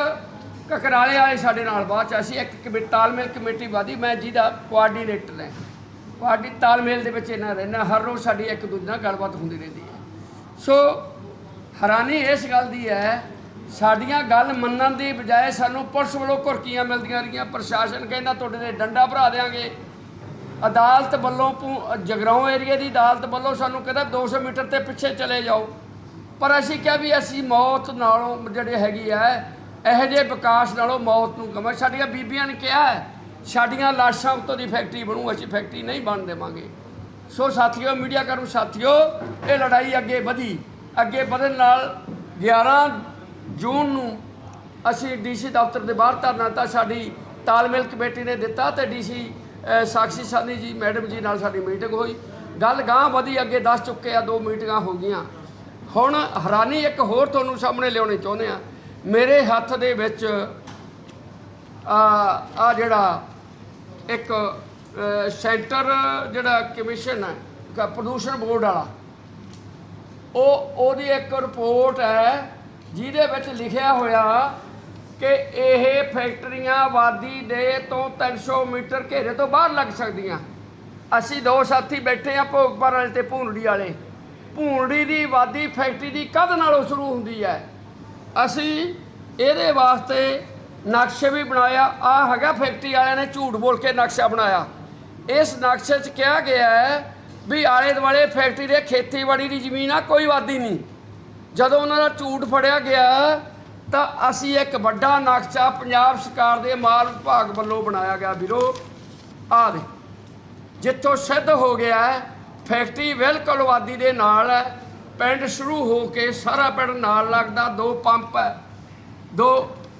ਕਕਰਾਲੇ ਵਾਲੇ ਸਾਡੇ ਨਾਲ ਬਾਅਦ ਚ ਅਸੀਂ ਇੱਕ ਕਮੇ- ਤਾਲਮੇਲ ਕਮੇਟੀ ਵਾਦੀ, ਮੈਂ ਜਿਹਦਾ ਕੋਆਰਡੀਨੇਟਰ ਹਾਂ। ਕੋਆਰਡੀ ਤਾਲਮੇਲ ਦੇ ਵਿੱਚ ਇਹਨਾਂ ਰਹਿਣਾ ਹਰ ਰੋਜ਼ ਸਾਡੀ ਇੱਕ ਦੂਜੇ ਨਾਲ ਗੱਲਬਾਤ ਹੁੰਦੀ ਰਹਿੰਦੀ ਹੈ। ਸੋ ਹੈਰਾਨੀ ਇਸ ਗੱਲ ਦੀ ਹੈ, ਸਾਡੀਆਂ ਗੱਲ ਮੰਨਣ ਦੀ ਬਜਾਏ ਸਾਨੂੰ ਪੁਲਿਸ ਵੱਲੋਂ ਘੁਰਕੀਆਂ ਮਿਲਦੀਆਂ ਰਹੀਆਂ, ਪ੍ਰਸ਼ਾਸਨ ਕਹਿੰਦਾ ਤੁਹਾਡੇ ਤੇ ਡੰਡਾ ਭਰਾ ਦੇਾਂਗੇ ਅਦਾਲਤ ਵੱਲੋਂ ਭੂ- ਜਗਰਾਉਂ ਏਰੀਏ ਦੀ ਅਦਾਲਤ ਵੱਲੋਂ ਸਾਨੂੰ ਕਹਿੰਦਾ 200 ਮੀਟਰ ਤੇ ਪਿੱਛੇ ਚਲੇ ਜਾਓ। ਪਰ ਅਸੀਂ ਕਿਹਾ ਵੀ ਅਸੀਂ ਮੌਤ ਨਾਲੋਂ ਜਿਹੜੇ ਹੈਗੀ ਆ ਇਹੋ ਜਿਹੇ ਵਿਕਾਸ ਨਾਲੋਂ ਮੌਤ ਨੂੰ ਕਮਾ। ਸਾਡੀਆਂ ਬੀਬੀਆਂ ਨੇ ਕਿਹਾ ਸਾਡੀਆਂ ਲਾਸ਼ਾਂ ਉੱਤੋਂ ਦੀ ਫੈਕਟਰੀ ਬਣੂ, ਅਸੀਂ ਫੈਕਟਰੀ ਨਹੀਂ ਬਣ ਦੇਵਾਂਗੇ। ਸੋ ਸਾਥੀਓ, ਮੀਡੀਆ ਕਰਮ ਸਾਥੀਓ, ਇਹ ਲੜਾਈ ਅੱਗੇ ਵਧੀ। ਅੱਗੇ ਵਧਣ ਨਾਲ 11 ਜੂਨ ਨੂੰ ਅਸੀਂ ਡੀਸੀ ਦਫ਼ਤਰ ਦੇ ਬਾਹਰ ਧਰਨਾ ਤਾਂ ਸਾਡੀ ਤਾਲਮੇਲ ਕਮੇਟੀ ਨੇ ਦਿੱਤਾ ਤੇ ਡੀਸੀ ਸਾਕਸ਼ੀ ਸਾਨੀ ਜੀ, ਮੈਡਮ ਜੀ ਨਾਲ ਸਾਡੀ ਮੀਟਿੰਗ ਹੋਈ। ਗੱਲ ਗਾਂ ਵਧੀ, ਅੱਗੇ ਦੱਸ ਚੁੱਕੇ ਆ, ਦੋ ਮੀਟਿੰਗਾਂ ਹੋ ਗਈਆਂ। ਹੁਣ ਹੈਰਾਨੀ ਇੱਕ ਹੋਰ ਤੁਹਾਨੂੰ ਸਾਹਮਣੇ ਲਿਆਉਣੀ ਚਾਹੁੰਦੇ ਆ। ਮੇਰੇ ਹੱਥ ਦੇ ਵਿੱਚ ਆ ਆ ਜਿਹੜਾ ਇੱਕ ਸੈਂਟਰ ਜਿਹੜਾ ਕਮਿਸ਼ਨ ਹੈ, ਕ- ਪ੍ਰਦੂਸ਼ਣ ਬੋਰਡ ਵਾਲਾ। ਉਹ, ਉਹਦੀ ਇੱਕ ਰਿਪੋਰਟ ਹੈ, ਜਿਹਦੇ ਵਿੱਚ ਲਿਖਿਆ ਹੋਇਆ ਕਿ ਇਹ ਫੈਕਟਰੀਆਂ ਆਬਾਦੀ ਦੇ ਤੋਂ 300 ਮੀਟਰ ਘੇਰੇ ਤੋਂ ਬਾਹਰ ਲੱਗ ਸਕਦੀਆਂ। ਅਸੀਂ ਦੋ ਸਾਥੀ ਬੈਠੇ ਆ ਭੋਗਪੁਰ ਵਾਲੇ ਤੇ ਭੂੰਡੀ ਵਾਲੇ। ਭੂੰਡੀ ਦੀ ਆਬਾਦੀ ਫੈਕਟਰੀ ਦੀ ਕਦ ਨਾਲੋਂ ਸ਼ੁਰੂ ਹੁੰਦੀ ਹੈ। ਅਸੀਂ ਇਹਦੇ ਵਾਸਤੇ ਨਕਸ਼ੇ ਵੀ ਬਣਾਇਆ। ਆ ਹੈਗਾ ਫੈਕਟਰੀ ਵਾਲਿਆਂ ਨੇ ਝੂਠ ਬੋਲ ਕੇ ਨਕਸ਼ਾ ਬਣਾਇਆ। ਇਸ ਨਕਸ਼ੇ 'ਚ ਕਿਹਾ ਗਿਆ ਹੈ ਵੀ ਆਲੇ ਦੁਆਲੇ ਫੈਕਟਰੀ ਦੇ ਖੇਤੀਬਾੜੀ ਦੀ ਜ਼ਮੀਨ ਆ, ਕੋਈ ਵਾਦੀ ਨਹੀਂ। ਜਦੋਂ ਉਹਨਾਂ ਦਾ ਝੂਠ ਫੜਿਆ ਗਿਆ ਤਾਂ ਅਸੀਂ ਇੱਕ ਵੱਡਾ ਨਕਸ਼ਾ ਪੰਜਾਬ ਸਰਕਾਰ ਦੇ ਮਾਲ ਵਿਭਾਗ ਵੱਲੋਂ ਬਣਾਇਆ ਗਿਆ ਵੀਰੋ। ਆ ਦੇ ਜਿੱਥੋਂ ਸਿੱਧ ਹੋ ਗਿਆ ਹੈ, ਫੈਕਟਰੀ ਬਿਲਕੁਲ ਆਬਾਦੀ ਦੇ ਨਾਲ ਹੈ। ਪਿੰਡ ਸ਼ੁਰੂ ਹੋ ਕੇ ਸਾਰਾ ਪਿੰਡ ਨਾਲ ਲੱਗਦਾ ਦੋ ਪੰਪ ਹੈ ਦੋ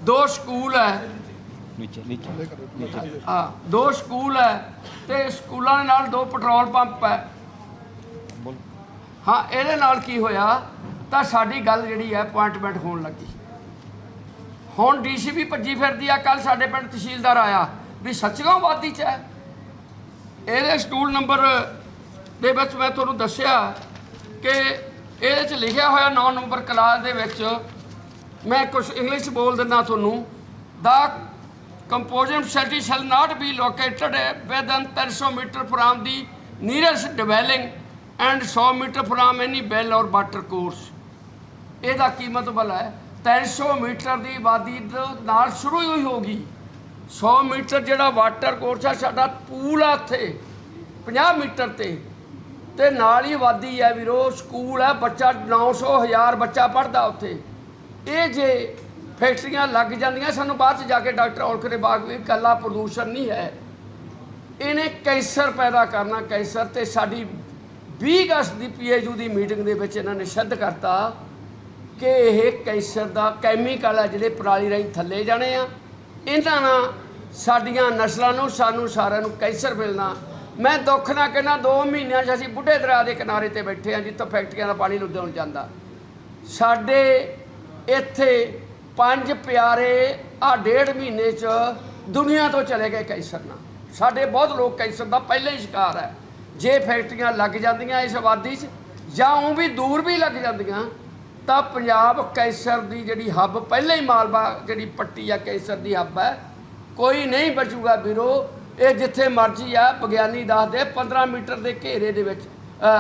ਦੋ ਸਕੂਲ ਹੈ। ਨੀਚੇ ਨੀਚੇ ਹਾਂ ਦੋ ਸਕੂਲ ਹੈ ਤੇ ਸਕੂਲਾਂ ਦੇ ਨਾਲ ਦੋ ਪੈਟਰੋਲ ਪੰਪ ਹੈ। ਹਾਂ ਇਹਦੇ ਨਾਲ ਕੀ ਹੋਇਆ ਤਾਂ ਸਾਡੀ ਗੱਲ ਜਿਹੜੀ ਹੈ ਅਪਾਇੰਟਮੈਂਟ ਹੋਣ ਲੱਗੀ। ਹੁਣ ਡੀਸੀ ਵੀ ਭੱਜੀ ਫਿਰਦੀ ਆ ਕੱਲ ਸਾਡੇ ਪਿੰਡ ਤਹਿਸੀਲਦਾਰ ਆਇਆ। ਵੀ ਸੱਚਗਾਂਵ ਵਾਦੀ ਚ ਹੈ। ਇਹਦੇ ਸਟੂਲ ਨੰਬਰ ਦੇ ਵਿੱਚ ਮੈਂ ਤੁਹਾਨੂੰ ਦੱਸਿਆ ਕਿ ਇਹਦੇ ਚ ਲਿਖਿਆ ਹੋਇਆ 9 ਨੰਬਰ ਕਲਾਸ ਦੇ ਵਿੱਚ ਮੈਂ ਕੁਝ ਇੰਗਲਿਸ਼ ਬੋਲ ਦਿੰਦਾ ਤੁਹਾਨੂੰ। The composting site shall not be located within 300 metre from the nearest dwelling and 100 metre from any well or water course ਇਹਦਾ ਕੀ ਮਤਲਬ ਹੈ? 300 ਮੀਟਰ ਦੀ ਆਬਾਦੀ ਨਾਲ ਸ਼ੁਰੂ ਹੀ ਹੋਗੀ 100 ਮੀਟਰ ਜਿਹੜਾ ਵਾਟਰ ਕੋਰਸ ਆ, ਸਾਡਾ ਪੂਲ ਆ ਉੱਥੇ 50 ਮੀਟਰ ਤੇ। ਤੇ ਨਾਲ ਹੀ ਆਬਾਦੀ ਹੈ ਵੀਰੋ, ਸਕੂਲ ਹੈ ਬੱਚਾ 900 ਹਜ਼ਾਰ ਬੱਚਾ ਪੜਦਾ ਉੱਥੇ। ਇਹ ਜੇ ਫੈਕਟਰੀਆਂ ਲੱਗ ਜਾਂਦੀਆਂ, ਸਾਨੂੰ ਬਾਅਦ ਚ ਜਾ ਕੇ ਡਾਕਟਰ ਔਲਖ ਦੇ ਬਾਗ ਵੀ ਕੱਲਾ ਪ੍ਰਦੂਸ਼ਣ ਨਹੀਂ ਹੈ। ਇਹਨੇ ਕੈਂਸਰ ਪੈਦਾ ਕਰਨਾ, ਕੈਂਸਰ ਤੇ ਸਾਡੀ 20 ਅਗਸਤ ਦੀ ਪੀਏਯੂ ਦੀ ਮੀਟਿੰਗ ਦੇ ਵਿੱਚ ਇਹਨਾਂ ਨੇ ਸਿੱਧ ਕਰਤਾ। ਕਿ ਇਹ ਕੈਂਸਰ ਦਾ ਕੈਮੀਕਲ ਆ ਜਿਹੜੇ ਪਰਾਲੀ ਰਾਹੀਂ ਥੱਲੇ ਜਾਣੇ ਆ। ਇਹਨਾਂ ਨਾਲ ਸਾਡੀਆਂ ਨਸਲਾਂ ਨੂੰ, ਸਾਨੂੰ ਸਾਰਿਆਂ ਨੂੰ ਕੈਂਸਰ ਮਿਲਣਾ। ਮੈਂ ਦੁੱਖ ਨਾਲ ਕਹਿੰਦਾ 2 ਮਹੀਨਿਆਂ 'ਚ ਅਸੀਂ ਬੁੱਢੇ ਦਰਿਆ ਦੇ ਕਿਨਾਰੇ ਤੇ ਬੈਠੇ ਆ, ਜਿੱਥੋਂ ਫੈਕਟਰੀਆਂ ਦਾ ਪਾਣੀ ਲੁੱਧਿਆਣ ਜਾਂਦਾ। ਸਾਡੇ ਇੱਥੇ ਪੰਜ ਪਿਆਰੇ ਆ ਡੇਢ ਮਹੀਨੇ 'ਚ ਦੁਨੀਆ ਤੋਂ ਚਲੇ ਗਏ ਕੈਂਸਰ ਨਾਲ। ਸਾਡੇ ਬਹੁਤ ਲੋਕ ਕੈਂਸਰ ਦਾ ਪਹਿਲੇ ਹੀ ਸ਼ਿਕਾਰ ਹੈ ਜੇ ਫੈਕਟਰੀਆਂ ਲੱਗ ਜਾਂਦੀਆਂ ਇਸ ਆਬਾਦੀ 'ਚ, ਜਾਂ ਉਹ ਵੀ ਦੂਰ ਵੀ ਲੱਗ ਜਾਂਦੀਆਂ ਤਾਂ ਪੰਜਾਬ ਕੈਂਸਰ ਦੀ ਜਿਹੜੀ ਹੱਬ, ਪਹਿਲਾਂ ਹੀ ਮਾਲਵਾ ਜਿਹੜੀ ਪੱਟੀ ਆ ਕੈਂਸਰ ਦੀ ਹੱਬ ਹੈ, ਕੋਈ ਨਹੀਂ ਬਚੂਗਾ ਵੀਰੋ। ਇਹ ਜਿੱਥੇ ਮਰਜ਼ੀ ਆ, ਵਿਗਿਆਨੀ ਦੱਸਦੇ 15 ਮੀਟਰ ਦੇ ਘੇਰੇ ਦੇ ਵਿੱਚ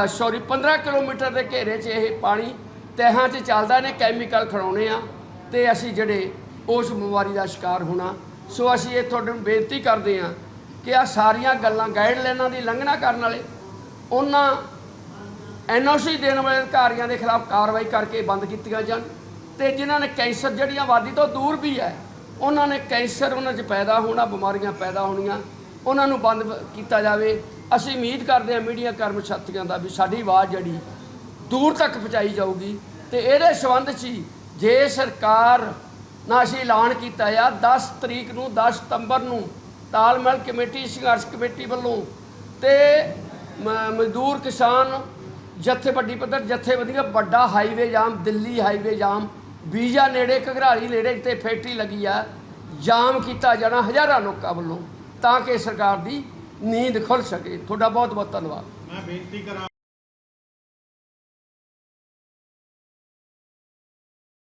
ਸੌਰੀ 15 ਕਿਲੋਮੀਟਰ ਦੇ ਘੇਰੇ 'ਚ ਇਹ ਪਾਣੀ ਤਹਿਾਂ 'ਚ ਚੱਲਦਾ ਨੇ ਕੈਮੀਕਲ ਖੜਾਉਣੇ ਆ। ਤੇ ਅਸੀਂ ਜਿਹੜੇ ਉਸ ਬਿਮਾਰੀ ਦਾ ਸ਼ਿਕਾਰ ਹੋਣਾ। ਸੋ ਅਸੀਂ ਇਹ ਤੁਹਾਡੇ ਨੂੰ ਬੇਨਤੀ ਕਰਦੇ ਆ ਕਿ ਆ ਸਾਰੀਆਂ ਗੱਲਾਂ ਗਾਈਡਲਾਈਨਾਂ ਦੀ ਲੰਘਣਾ ਕਰਨ ਵਾਲੇ, ਉਹਨਾਂ ਐਨਓਸੀ ਦੇਣ ਵਾਲੇ ਅਧਿਕਾਰੀਆਂ ਦੇ ਖਿਲਾਫ ਕਾਰਵਾਈ ਕਰਕੇ ਬੰਦ ਕੀਤੀਆਂ ਜਾਣ ਤੇ ਜਿਨ੍ਹਾਂ ਨੇ ਕੈਂਸਰ ਜਿਹੜੀਆਂ ਆਬਾਦੀ ਤੋਂ ਦੂਰ ਵੀ ਹੈ, ਉਹਨਾਂ ਨੇ ਕੈਂਸਰ ਉਹਨਾਂ 'ਚ ਪੈਦਾ ਹੋਣਾ, ਬਿਮਾਰੀਆਂ ਪੈਦਾ ਹੋਣੀਆਂ, ਉਹਨਾਂ ਨੂੰ ਬੰਦ ਕੀਤਾ ਜਾਵੇ। ਅਸੀਂ ਉਮੀਦ ਕਰਦੇ ਹਾਂ ਮੀਡੀਆ ਕਰਮ ਸਾਥੀਆਂ ਦਾ ਵੀ ਸਾਡੀ ਆਵਾਜ਼ ਜਿਹੜੀ ਦੂਰ ਤੱਕ ਪਹੁੰਚਾਈ ਜਾਊਗੀ ਤੇ ਇਹਦੇ ਸੰਬੰਧ 'ਚ ਜੇ ਸਰਕਾਰ ਨਾ ਅਸੀਂ ਐਲਾਨ ਕੀਤਾ ਆ 10 ਤਰੀਕ ਨੂੰ 10 ਸਤੰਬਰ ਨੂੰ ਤਾਲਮੇਲ ਕਮੇਟੀ, ਸੰਘਰਸ਼ ਕਮੇਟੀ ਵੱਲੋਂ ਤੇ ਮਜ਼ਦੂਰ ਕਿਸਾਨ ਜੱਥੇ ਵੱਡੀ ਪੱਧਰ, ਜੱਥੇ ਵਧੀਆ, ਵੱਡਾ highway jam, Delhi highway jam ਬੀਜਾ ਨੇੜੇ ਘਗਰਾਲੀ ਨੇੜੇ ਤੇ ਫੈਕਟਰੀ ਲੱਗੀ ਆ, ਜਾਮ ਕੀਤਾ ਜਾਣਾ ਹਜ਼ਾਰਾਂ ਲੋਕਾਂ ਵੱਲੋਂ ਤਾਂ ਕਿ ਸਰਕਾਰ ਦੀ ਨੀਂਦ ਖੁੱਲ ਸਕੇ। ਤੁਹਾਡਾ ਬਹੁਤ ਬਹੁਤ ਧੰਨਵਾਦ। ਮੈਂ ਬੇਨਤੀ ਕਰਾਂ